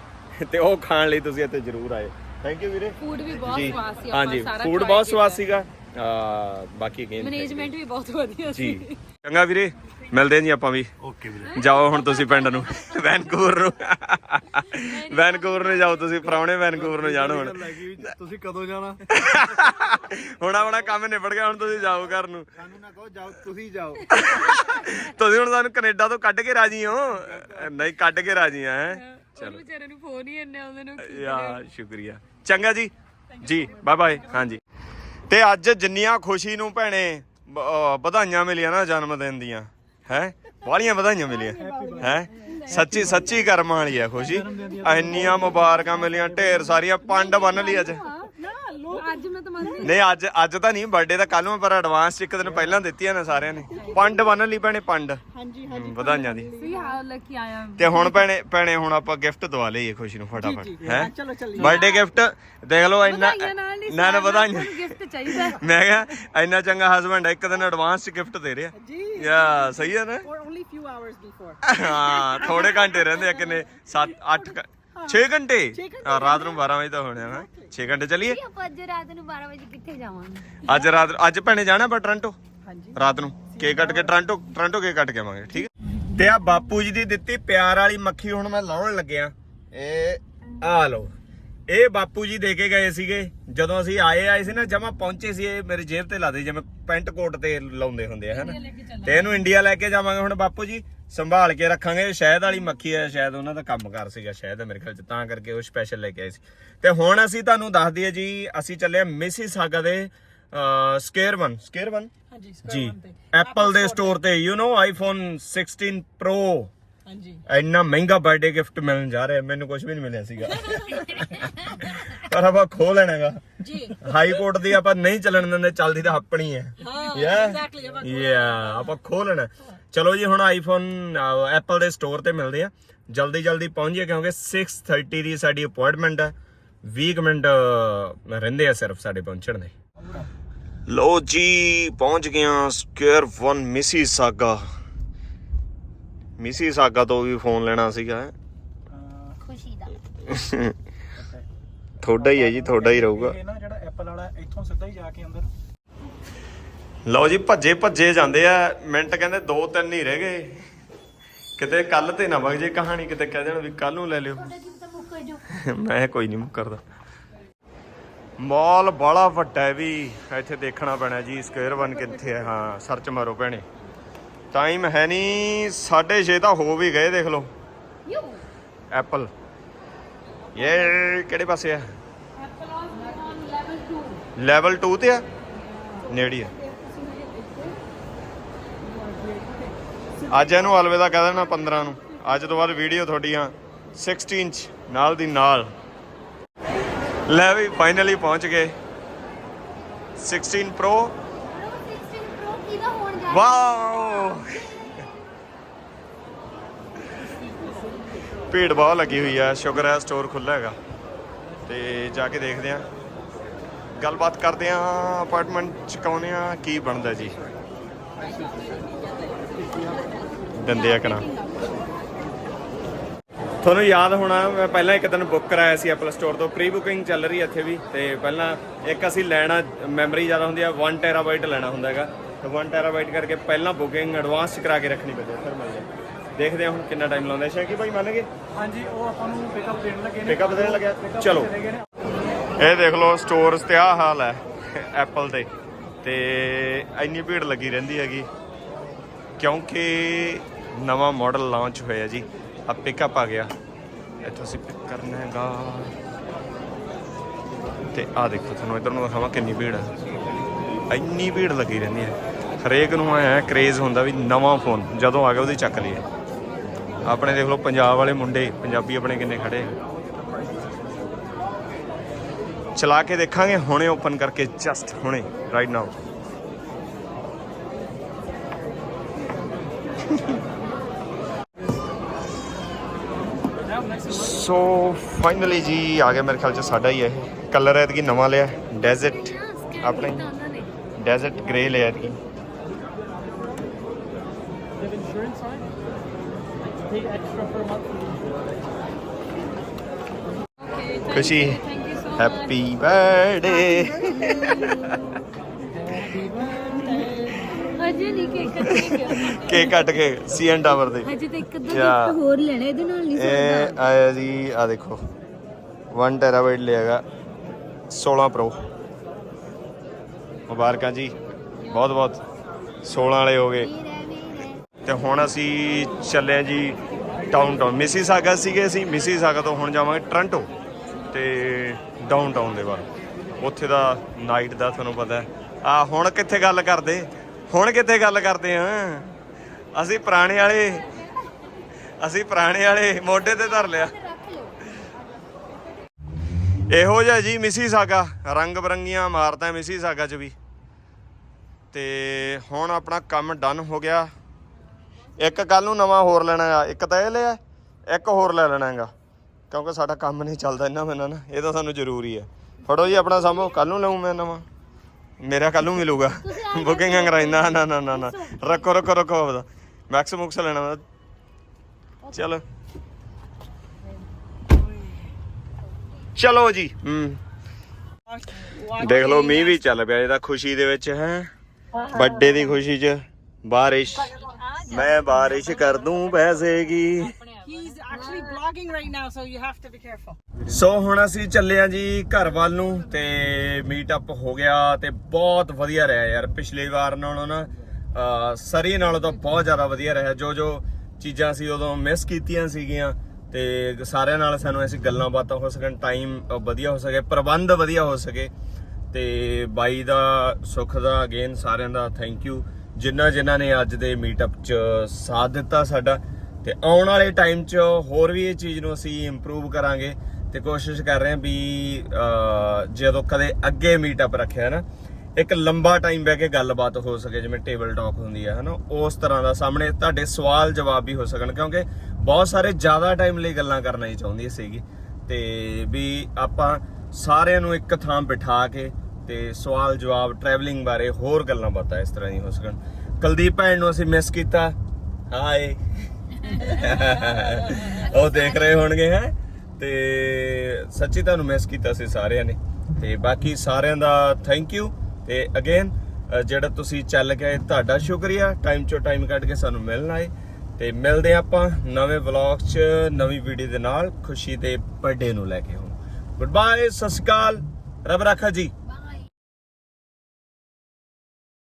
ਤੇ ਉਹ ਖਾਣ ਲਈ ਤੁਸੀਂ ਇੱਥੇ ਜ਼ਰੂਰ ਆਏ ਥੈਂਕ ਯੂ ਵੀਰੇ। ਫੂਡ ਵੀ ਬਹੁਤ ਸਵਾਦ ਸੀ ਹਾਂਜੀ ਫੂਡ ਬਹੁਤ ਸਵਾਦ। ਸੀਗਾ। ਆ ਬਾਕੀ ਅਗੇਨ ਮੈਨੇਜਮੈਂਟ ਵੀ ਬਹੁਤ ਵਧੀਆ ਸੀ। ਜੀ ਚੰਗਾ ਵੀਰੇ। ਮਿਲਦੇ ਜੀ ਆਪਾਂ ਵੀ। ਓਕੇ ਵੀਰੇ। ਜਾਓ ਹੁਣ ਤੁਸੀਂ ਪਿੰਡ ਨੂੰ। ਵੈਨਕੂਵਰ ਨੂੰ। ਵੈਨਕੂਵਰ ਨੂੰ ਜਾਓ ਤੁਸੀਂ ਪ੍ਰਾਹੁਣੇ ਵੈਨਕੂਵਰ ਨੂੰ ਜਾਣ ਹੁਣ। ਤੁਸੀਂ ਕਦੋਂ ਜਾਣਾ? ਹੁਣ ਆਪਣਾ ਕੰਮ ਨਿਬੜ ਗਿਆ ਹੁਣ ਤੁਸੀਂ ਜਾਓ ਘਰ ਨੂੰ। ਸਾਨੂੰ ਨਾ ਕਹੋ ਜਾਓ ਤੁਸੀਂ ਜਾਓ। ਤੁਸੀਂ ਹੁਣ ਸਾਨੂੰ ਕੈਨੇਡਾ ਤੋਂ ਕੱਢ ਕੇ ਰਾਜੀ ਹੋ। ਨਹੀਂ ਕੱਢ ਕੇ ਰਾਜੀ ਆ ਹੈਂ? ਚਲੋ। ਵਿਚਾਰੇ ਨੂੰ ਫੋਨ ਹੀ ਇੰਨੇ ਆਉਂਦੇ ਨੂੰ ਯਾ ਸ਼ੁਕਰੀਆ। ਚੰਗਾ ਜੀ। ਜੀ ਬਾਏ ਬਾਏ ਹਾਂਜੀ। ਤੇ ਅੱਜ ਜਿੰਨੀਆਂ ਖੁਸ਼ੀ ਨੂੰ ਭੈਣੇ ਵਧਾਈਆਂ ਮਿਲੀਆਂ ਨਾ ਜਨਮ ਦਿਨ ਦੀਆਂ। ਹੈ? ਬਾਹਲੀਆਂ ਵਧਾਈਆਂ ਮਿਲੀਆਂ। ਹੈ? ਸੱਚੀ ਸੱਚੀ ਕਰਮਾਂ ਵਾਲੀ ਹੈ ਖੁਸ਼ੀ। ਇੰਨੀਆਂ ਮੁਬਾਰਕਾਂ ਮਿਲੀਆਂ ਢੇਰ ਸਾਰੀਆਂ ਪੰਡ ਬੰਨ ਲਈ ਅੱਜ। ਅੱਜ ਮੈਂ ਤਾਂ ਮੰਨਦੀ ਨਹੀਂ ਅੱਜ ਅੱਜ ਤਾਂ ਨਹੀਂ ਬਰਥਡੇ ਤਾਂ ਕੱਲ ਨੂੰ ਪਰ ਐਡਵਾਂਸ ਇੱਕ ਦਿਨ ਪਹਿਲਾਂ ਦਿੱਤੀਆਂ ਨੇ ਸਾਰਿਆਂ ਨੇ। ਪੰਡ ਬੰਨ ਲਈ ਭੈਣੇ ਪੰਡ। ਹਾਂਜੀ ਹਾਂਜੀ ਵਧਾਈਆਂ ਦੀ। ਸੀ ਹਾਊ ਲੱਕੀ ਆਇਆ। ਤੇ ਹੁਣ ਭੈਣੇ ਭੈਣੇ ਹੁਣ ਆਪਾਂ ਗਿਫਟ ਦਵਾ ਲਈਏ ਖੁਸ਼ੀ ਨੂੰ ਫਟਾਫਟ ਹੈ? ਚਲੋ ਚੱਲੀਏ। ਬਰਥਡੇ ਗਿਫਟ ਦੇਖ ਲਓ ਇੰਨਾ ਨਾ ਨਾ ਵਧਾਈਆਂ। ਗਿਫਟ ਚਾਹੀਦਾ ਮੈਂ ਕਿਹਾ ਇੰਨਾ ਚੰਗਾ ਹਸਬੰਡ ਹੈ ਇੱਕ ਦਿਨ ਐਡਵਾਂਸ ਚ ਗਿਫਟ ਦੇ ਰਿਹਾ। ਜੀ। ਯਾ ਸਹੀ ਹੈ ਨਾ? ਓਨਲੀ ਫਿਊ ਆਵਰਸ ਬਿਫੋਰ ਹਾਂ ਥੋੜੇ ਘੰਟੇ ਰਹਿੰਦੇ ਆ ਕਿੰਨੇ? 7 8 6 ਘੰਟੇ? ਹਾਂ ਰਾਤ ਨੂੰ 12 ਵਜੇ ਤਾਂ ਹੋਣੇ ਆ 6 ਘੰਟੇ ਚੱਲੀਏ? ਆਪਾਂ ਅੱਜ ਰਾਤ ਨੂੰ 12 ਵਜੇ ਕਿੱਥੇ ਜਾਵਾਂਗੇ? ਅੱਜ ਰਾਤ ਅੱਜ ਭੈਣੇ ਜਾਣਾ ਪਰ ਟ੍ਰਾਂਟੋ? ਹਾਂਜੀ। ਰਾਤ ਨੂੰ। ਕੇਕ ਕੱਟ ਕੇ ਟ੍ਰਾਂਟੋ ਟ੍ਰਾਂਟੋ ਕੇਕ ਕੱਟ ਕੇ ਆਵਾਂਗੇ ਠੀਕ ਹੈ? ਤੇ ਆ ਬਾਪੂ ਜੀ ਦੀ ਦਿੱਤੀ ਪਿਆਰ ਵਾਲੀ ਮੱਖੀ ਹੁਣ ਮੈਂ ਲਾਉਣ ਲੱਗਿਆ। ਇਹ ਆ ਲਓ। ਇਹ ਬਾਪੂ ਜੀ ਦੇ ਕੇ ਗਏ ਸੀਗੇ। ਜਦੋਂ ਅਸੀਂ ਆਏ ਆਏ ਸੀ ਨਾ ਜਮਾ ਪਹੁੰਚੇ ਸੀ ਇਹ ਮੇਰੀ ਜੇਬ ਤੇ ਲਾਦੇ ਜਿਵੇਂ ਪੈਂਟ ਕੋਟ ਤੇ ਲਾਉਂਦੇ ਹੁੰਦੇ ਆ ਹਨਾ ਤੇ ਇਹਨੂੰ ਇੰਡੀਆ ਲੈ ਕੇ ਜਾਵਾਂਗੇ ਹੁਣ ਬਾਪੂ ਜੀ। ਸੰਭਾਲ ਕੇ ਰੱਖਾਂਗੇ। ਸ਼ਹਿਦ ਵਾਲੀ ਮੱਖੀ ਹੈ ਸ਼ਾਇਦ ਉਹਨਾਂ ਦਾ ਕੰਮ ਕਰ ਸੀਗਾ ਸ਼ਾਇਦ ਮੇਰੇ ਖਿਆਲ ਚ ਤਾਂ ਕਰਕੇ ਉਹ ਸਪੈਸ਼ਲ ਲੈ ਕੇ ਆਏ ਸੀ। ਤੇ ਹੁਣ ਅਸੀਂ ਤੁਹਾਨੂੰ ਦੱਸ ਦਈਏ ਜੀ ਅਸੀਂ ਚੱਲੇ ਆ ਮਿਸੀ ਸਾਗਾ ਦੇ ਸਕੇਅਰ 1 ਸਕੇਅਰ 1 ਹਾਂਜੀ ਜੀ। ਐਪਲ ਦੇ ਸਟੋਰ ਤੇ ਯੂ نو ਆਈਫੋਨ 16 ਪ੍ਰੋ ਹਾਂਜੀ। ਇੰਨਾ ਮਹਿੰਗਾ ਬਰਥਡੇ ਗਿਫਟ ਮਿਲਣ ਜਾ ਰਿਹਾ ਮੈਨੂੰ ਕੁਝ ਵੀ ਨਹੀਂ ਮਿਲਿਆ ਸੀਗਾ। ਪਰ ਆਪਾਂ ਖੋ ਲੈਣਾਗਾ। ਜੀ। ਹਾਈ ਕੋਰਟ ਦੀ ਆਪਾਂ ਨਹੀਂ ਚੱਲਣ ਦਿੰਦੇ ਚੱਲਦੀ ਤਾਂ ਆਪਣੀ ਹੈ। ਯਾ ਐਗਜ਼ੈਕਟਲੀ ਆਪਾਂ ਯਾ ਆਪਾਂ ਖੋ ਲੈਣਾ। ਚਲੋ ਜੀ ਹੁਣ ਆਈਫੋਨ ਐਪਲ ਦੇ ਸਟੋਰ ਤੇ ਮਿਲਦੇ ਆ ਜਲਦੀ ਜਲਦੀ ਪਹੁੰਚੀਏ ਕਿਉਂਕਿ 6:30 ਦੀ ਸਾਡੀ ਅਪਾਇੰਟਮੈਂਟ ਹੈ। 20 ਕੁ ਮਿੰਟ ਰਹਿੰਦੇ ਆ ਸਿਰਫ ਸਾਡੇ ਪਹੁੰਚਣ ਦੇ। ਲੋ ਜੀ ਪਹੁੰਚ ਗਿਆ square 1 Mississauga. Mississauga ਤੋਂ ਵੀ ਫੋਨ ਲੈਣਾ ਸੀਗਾ। ਖੁਸ਼ੀ ਦਾ। ਤੁਹਾਡਾ ਹੀ ਹੈ ਜੀ ਤੁਹਾਡਾ ਹੀ ਰਹੂਗਾ। ਇਹ ਨਾ ਜਿਹੜਾ ਐਪਲ ਵਾਲਾ ਇੱਥੋਂ ਸਿੱਧਾ ਹੀ ਜਾ ਕੇ ਅੰਦਰ ਲਓ ਜੀ ਭੱਜੇ ਭੱਜੇ ਜਾਂਦੇ ਆ। ਮਿੰਟ ਕਹਿੰਦੇ ਦੋ ਤਿੰਨ ਹੀ ਰਹਿ ਗਏ। ਕਿਤੇ ਕੱਲ ਤੇ ਨਾ ਵਗ ਜੇ ਕਹਾਣੀ ਕਿਤੇ ਕਹਿ ਦੇਣ ਵੀ ਕੱਲ ਨੂੰ ਲੈ ਲਿਓ। ਮੈਂ ਕੋਈ ਨਹੀਂ ਮੁੱਕਰਦਾ। ਮਾਲ ਬੜਾ ਵੱਡਾ ਹੈ ਵੀ ਇੱਥੇ ਦੇਖਣਾ ਪੈਣਾ ਜੀ ਸਕੁਅਰ 1 ਕਿੱਥੇ ਹੈ ਹਾਂ ਸਰਚ ਮਾਰੋ ਭੈਣੇ। ਟਾਈਮ ਹੈ ਨਹੀਂ 6:30 ਤਾਂ ਹੋ ਵੀ ਗਏ ਦੇਖ ਲਓ। ਐਪਲ ਇਹ ਕਿਹੜੇ ਪਾਸੇ ਆ? ਲੈਵਲ 2 ਤੇ ਆ? ਨੇੜੀ ਆ। ਅੱਜ ਇਹਨੂੰ ਅਲਵਿਦਾ ਕਹਿ ਦੇਣਾ 15 ਨੂੰ। ਅੱਜ ਤੋਂ ਬਾਅਦ ਵੀਡੀਓ ਤੁਹਾਡੀਆਂ 16 ਇੰਚ, ਨਾਲ ਦੀ ਨਾਲ। ਲੈ ਵੀ ਫਾਈਨਲੀ ਪਹੁੰਚ ਗਏ। 16 ਪ੍ਰੋ ਵਾਓ ਭੀੜ ਬਹੁਤ ਲੱਗੀ ਹੋਈ ਆ। ਸ਼ੁਕਰ ਹੈ ਸਟੋਰ ਖੁੱਲ੍ਹਾ ਹੈਗਾ। ਤੇ ਜਾ ਕੇ ਦੇਖਦੇ ਆ ਗੱਲਬਾਤ ਕਰਦੇ ਆ ਅਪਾਰਟਮੈਂਟ 'ਚ ਚਕਾਉਂਦੇ ਆ, ਕੀ ਬਣਦਾ ਜੀ? ਦੰਦੇ ਆ ਕਣਾ ਤੁਹਾਨੂੰ ਯਾਦ ਹੋਣਾ ਮੈਂ ਪਹਿਲਾਂ ਇੱਕ ਦਿਨ ਬੁੱਕ ਕਰਾਇਆ ਸੀ ਐਪਲ ਸਟੋਰ ਤੋਂ। ਪ੍ਰੀ ਬੁਕਿੰਗ ਚੱਲ ਰਹੀ ਇੱਥੇ ਵੀ ਤੇ ਪਹਿਲਾਂ ਇੱਕ ਅਸੀਂ ਲੈਣਾ ਮੈਮਰੀ ਜ਼ਿਆਦਾ ਹੁੰਦੀ ਆ 1 ਟੈਰਾਬਾਈਟ ਲੈਣਾ ਹੁੰਦਾ ਹੈਗਾ। ਤੇ 1 ਟੈਰਾਬਾਈਟ ਕਰਕੇ ਪਹਿਲਾਂ ਬੁਕਿੰਗ ਐਡਵਾਂਸ ਚ ਕਰਾ ਕੇ ਰੱਖਣੀ ਪੈਂਦੀ ਫਿਰ ਮਿਲ ਜਾਏ ਦੇਖਦੇ ਹਾਂ ਹੁਣ ਕਿੰਨਾ ਟਾਈਮ ਲਾਉਂਦੇ ਸ਼ੈਕੀ ਭਾਈ ਮੰਨ ਗਏ? ਹਾਂਜੀ ਉਹ ਆਪਾਂ ਨੂੰ ਪਿਕਅਪ ਦੇਣ ਲੱਗੇ ਪਿਕਅਪ ਦੇਣ ਲੱਗਿਆ? ਚਲੋ। ਇਹ ਦੇਖ ਲਓ ਸਟੋਰਸ ਤੇ ਆਹ ਹਾਲ ਹੈ ਐਪਲ ਦੇ। ਤੇ ਇੰਨੀ ਭੀੜ ਲੱਗੀ ਰਹਿੰਦੀ ਹੈਗੀ ਕਿਉਂਕਿ ਨਵਾਂ ਮਾਡਲ ਲਾਂਚ ਹੋਇਆ ਜੀ। ਆ ਪਿਕਅਪ ਆ ਗਿਆ। ਇੱਥੋਂ ਅਸੀਂ ਪਿਕ ਕਰਨਾ ਹੈਗਾ। ਤੇ ਆ ਦੇਖੋ, ਤੁਹਾਨੂੰ ਇਧਰ ਨੂੰ ਦਿਖਾਵਾਂ ਕਿੰਨੀ ਭੀੜ ਹੈ ਇੰਨੀ ਭੀੜ ਲੱਗੀ ਰਹਿੰਦੀ ਹੈ ਹਰੇਕ ਨੂੰ ਐ ਕ੍ਰੇਜ਼ ਹੁੰਦਾ ਵੀ ਨਵਾਂ ਫੋਨ ਜਦੋਂ ਆ ਗਿਆ ਉਹਦੀ ਚੱਕ ਲਈਏ। ਆਪਣੇ ਦੇਖ ਲਓ, ਪੰਜਾਬ ਵਾਲੇ ਮੁੰਡੇ, ਪੰਜਾਬੀ ਆਪਣੇ ਕਿੰਨੇ ਖੜੇ ਚਲਾ ਕੇ ਦੇਖਾਂਗੇ, ਹੁਣੇ ਓਪਨ ਕਰਕੇ ਜਸਟ ਹੁਣੇ ਰਾਈਟ ਨਾਓ ਸੋ ਫਾਈਨਲੀ ਜੀ ਆ ਗਿਆ ਮੇਰੇ ਖਿਆਲ ਚ ਸਾਡਾ ਹੀ ਹੈ ਇਹ ਕਲਰ ਐਤਕੀ ਨਵਾਂ ਲਿਆ ਡੈਜ਼ਰਟ ਆਪਣੇ ਡੈਜ਼ਰਟ ਗ੍ਰੇ ਲਿਆ ਐਤਕੀ ਇੰਸ਼ੋਰੈਂਸ ਆ ਪੇ ਐਕਸਟਰਾ ਪਰ ਮੰਥ ਖੁਸ਼ੀ ਹੈਪੀ ਬਰਥਡੇ ਹਜੇ ਨਹੀਂ ਕੇਕ ਕੱਟਿਆ ਕੇਕ ਕੱਟ ਕੇ ਸੀਐਨ ਟਾਵਰ ਤੇ ਹਜੇ ਤਾਂ ਇੱਕ ਅੱਧਾ gift ਹੋਰ ਲੈਣਾ ਇਹਦੇ ਨਾਲ ਨਹੀਂ ਇਹ ਆਇਆ ਜੀ ਆ ਦੇਖੋ। 1 ਟੈਰਾਬਾਈਟ ਲਿਆਗਾ। 16 ਪ੍ਰੋ ਮੁਬਾਰਕਾਂ ਜੀ। ਬਹੁਤ ਬਹੁਤ। 16 ਵਾਲੇ ਹੋ ਗਏ। ਤੇ ਹੁਣ ਅਸੀਂ ਚੱਲੇ ਹਾਂ ਜੀ ਟਾਊਨ ਟਾਊਨ ਮਿਸੀਸਾਗਾ ਸੀਗੇ ਅਸੀਂ ਮਿਸੀਸਾਗਾ ਤੋਂ ਹੁਣ ਜਾਵਾਂਗੇ ਟ੍ਰਾਂਟੋ ਤੇ ਡਾਊਨ ਟਾਊਨ ਦੇ ਵੱਲ। ਉੱਥੇ ਦਾ ਨਾਈਟ ਦਾ ਤੁਹਾਨੂੰ ਪਤਾ ਹੈ। ਆ ਹੁਣ ਕਿੱਥੇ ਗੱਲ ਕਰਦੇ? ਹੁਣ ਕਿੱਥੇ ਗੱਲ ਕਰਦੇ ਆ? ਅਸੀਂ ਪੁਰਾਣੇ ਵਾਲੇ, ਅਸੀਂ ਪੁਰਾਣੇ ਵਾਲੇ ਮੋਢੇ ਤੇ ਧਰ ਲਿਆ। ਇਹੋ ਜਿਹਾ ਜੀ ਮਿਸੀ ਸਾਗਾ, ਰੰਗ ਬਰੰਗੀਆਂ ਇਮਾਰਤਾਂ ਮਿਸੀ ਸਾਗਾ ਚ ਵੀ। ਤੇ ਹੁਣ ਆਪਣਾ ਕੰਮ ਡਨ ਹੋ ਗਿਆ। ਇੱਕ ਕੱਲ ਨੂੰ ਨਵਾਂ ਹੋਰ ਲੈਣਾ ਆ, ਇੱਕ ਤਾਂ ਇਹ ਲਿਆ, ਇੱਕ ਹੋਰ ਲੈ ਲੈਣਾ ਹੈਗਾ। ਕਿਉਂਕਿ ਸਾਡਾ ਕੰਮ ਨਹੀਂ ਚੱਲਦਾ ਇਹਨਾਂ ਬਿਨਾਂ ਨਾ, ਇਹ ਤਾਂ ਸਾਨੂੰ ਜ਼ਰੂਰੀ ਹੈ ਫੜੋ ਜੀ ਆਪਣਾ ਸਾਹਮਣੇ ਕੱਲ ਨੂੰ ਲਵਾਂ ਮੈਂ ਨਵਾਂ। ਮੇਰਾ ਕੱਲ ਨੂੰ ਮਿਲੂਗਾ। ਬੁਕਿੰਗ ਕਰਾਈ। ਨਾ ਨਾ ਨਾ ਨਾ ਰੱਖੋ ਰੱਖੋ ਰੱਖੋ ਆਪਦਾ। ਮੈਕਸ ਮੁਕਸ ਲੈਣਾ ਵਾ। ਚਲੋ। ਚਲੋ ਜੀ। ਹੂੰ। ਦੇਖ ਲਓ ਮੀਂਹ ਵੀ ਚੱਲ ਪਿਆ ਇਹਦਾ ਖੁਸ਼ੀ ਦੇ ਵਿੱਚ ਹੈ? ਵੱਡੇ ਦੀ ਖੁਸ਼ੀ 'ਚ ਬਾਰਿਸ਼। ਮੈਂ ਬਾਰਿਸ਼ ਕਰ ਦੂੰ ਪੈਸੇਗੀ He's actually vlogging right now, so you have to be careful. ਸੋ ਹੁਣ ਅਸੀਂ ਚੱਲੇ ਆ ਜੀ ਘਰ ਵੱਲ ਨੂੰ ਤੇ ਮੀਟ ਅਪ ਹੋ ਗਿਆ ਤੇ ਬਹੁਤ ਵਧੀਆ ਰਿਹਾ ਯਾਰ। ਪਿਛਲੀ ਵਾਰ ਨਾਲੋਂ ਨਾ ਅਹ, ਸਰੀ ਨਾਲੋਂ ਤਾਂ ਬਹੁਤ ਜ਼ਿਆਦਾ ਵਧੀਆ ਰਿਹਾ। ਜੋ ਜੋ ਚੀਜ਼ਾਂ ਸੀ ਉਦੋਂ ਮਿਸ ਕੀਤੀਆਂ ਸੀਗੀਆਂ ਤੇ ਸਾਰਿਆਂ ਨਾਲ ਸਾਨੂੰ ਐਸੀ ਗੱਲਾਂ ਬਾਤਾਂ ਹੋ ਸਕਣ ਟਾਈਮ ਵਧੀਆ ਹੋ ਸਕੇ ਪ੍ਰਬੰਧ ਵਧੀਆ ਹੋ ਸਕੇ। ਤੇ ਬਾਈ ਦਾ ਸੁੱਖ ਦਾ ਅਗੇਨ ਸਾਰਿਆਂ ਦਾ ਥੈਂਕ ਯੂ ਜਿਨ੍ਹਾਂ ਜਿਨ੍ਹਾਂ ਨੇ ਅੱਜ ਦੇ ਮੀਟਅਪ 'ਚ ਸਾਥ ਦਿੱਤਾ ਸਾਡਾ ਤੇ ਆਉਣ ਵਾਲੇ ਟਾਈਮ 'ਚ ਹੋਰ ਵੀ ਇਹ ਚੀਜ਼ ਨੂੰ ਅਸੀਂ ਇੰਪਰੂਵ ਕਰਾਂਗੇ ਤੇ ਕੋਸ਼ਿਸ਼ ਕਰ ਰਹੇ ਹਾਂ ਵੀ ਜਦੋਂ ਕਦੇ ਅੱਗੇ ਮੀਟਅਪ ਰੱਖਿਆ ਨਾ, ਇੱਕ ਲੰਬਾ ਟਾਈਮ ਬਹਿ ਕੇ ਗੱਲਬਾਤ ਹੋ ਸਕੇ, ਜਿਵੇਂ ਟੇਬਲ ਟਾਕ ਹੁੰਦੀ ਹੈ, ਹਨਾ, ਉਸ ਤਰ੍ਹਾਂ ਦਾ ਸਾਹਮਣੇ ਤੁਹਾਡੇ ਸਵਾਲ ਜਵਾਬ ਵੀ ਹੋ ਸਕਣ, ਕਿਉਂਕਿ ਬਹੁਤ ਸਾਰੇ ਜ਼ਿਆਦਾ ਟਾਈਮ ਲਈ ਗੱਲਾਂ ਕਰਨਾ ਹੀ ਚਾਹੁੰਦੀ ਸੀਗੀ। ਤੇ ਵੀ ਆਪਾਂ ਸਾਰਿਆਂ ਨੂੰ ਇੱਕ ਥਾਂ ਬਿਠਾ ਕੇ ਤੇ ਸਵਾਲ ਜਵਾਬ ਟਰੈਵਲਿੰਗ ਬਾਰੇ ਹੋਰ ਗੱਲਾਂ ਬਾਤਾਂ ਇਸ ਤਰ੍ਹਾਂ ਦੀ ਹੋ ਸਕਣ। ਕੁਲਦੀਪ ਭੈਣ ਨੂੰ ਅਸੀਂ ਮਿਸ ਕੀਤਾ। ਹਾਏ ਉਹ ਦੇਖ ਰਹੇ ਹੋਣਗੇ, ਹੈ? ਤੇ ਸੱਚੀ ਤੁਹਾਨੂੰ ਮਿਸ ਕੀਤਾ ਸੀ ਸਾਰਿਆਂ ਨੇ। ਤੇ ਬਾਕੀ ਸਾਰਿਆਂ ਦਾ ਥੈਂਕ ਯੂ ਤੇ ਅਗੇਨ ਜਿਹੜਾ ਤੁਸੀਂ ਚੱਲ ਗਏ ਤੁਹਾਡਾ ਸ਼ੁਕਰੀਆ। ਟਾਈਮ ਚੋਂ ਟਾਈਮ ਕੱਢ ਕੇ ਸਾਨੂੰ ਮਿਲਣ ਆਏ। ਤੇ ਮਿਲਦੇ ਹਾਂ ਆਪਾਂ ਨਵੇਂ ਵਲੌਗ 'ਚ, ਨਵੀਂ ਵੀਡੀਓ ਦੇ ਨਾਲ। ਖੁਸ਼ੀ ਦੇ ਬਰਥਡੇ ਨੂੰ ਲੈ ਕੇ ਹੁਣ। ਗੁੱਡ ਬਾਏ ਸਤਿ ਸ਼੍ਰੀ ਅਕਾਲ। ਰੱਬ ਰਾਖਾ ਜੀ।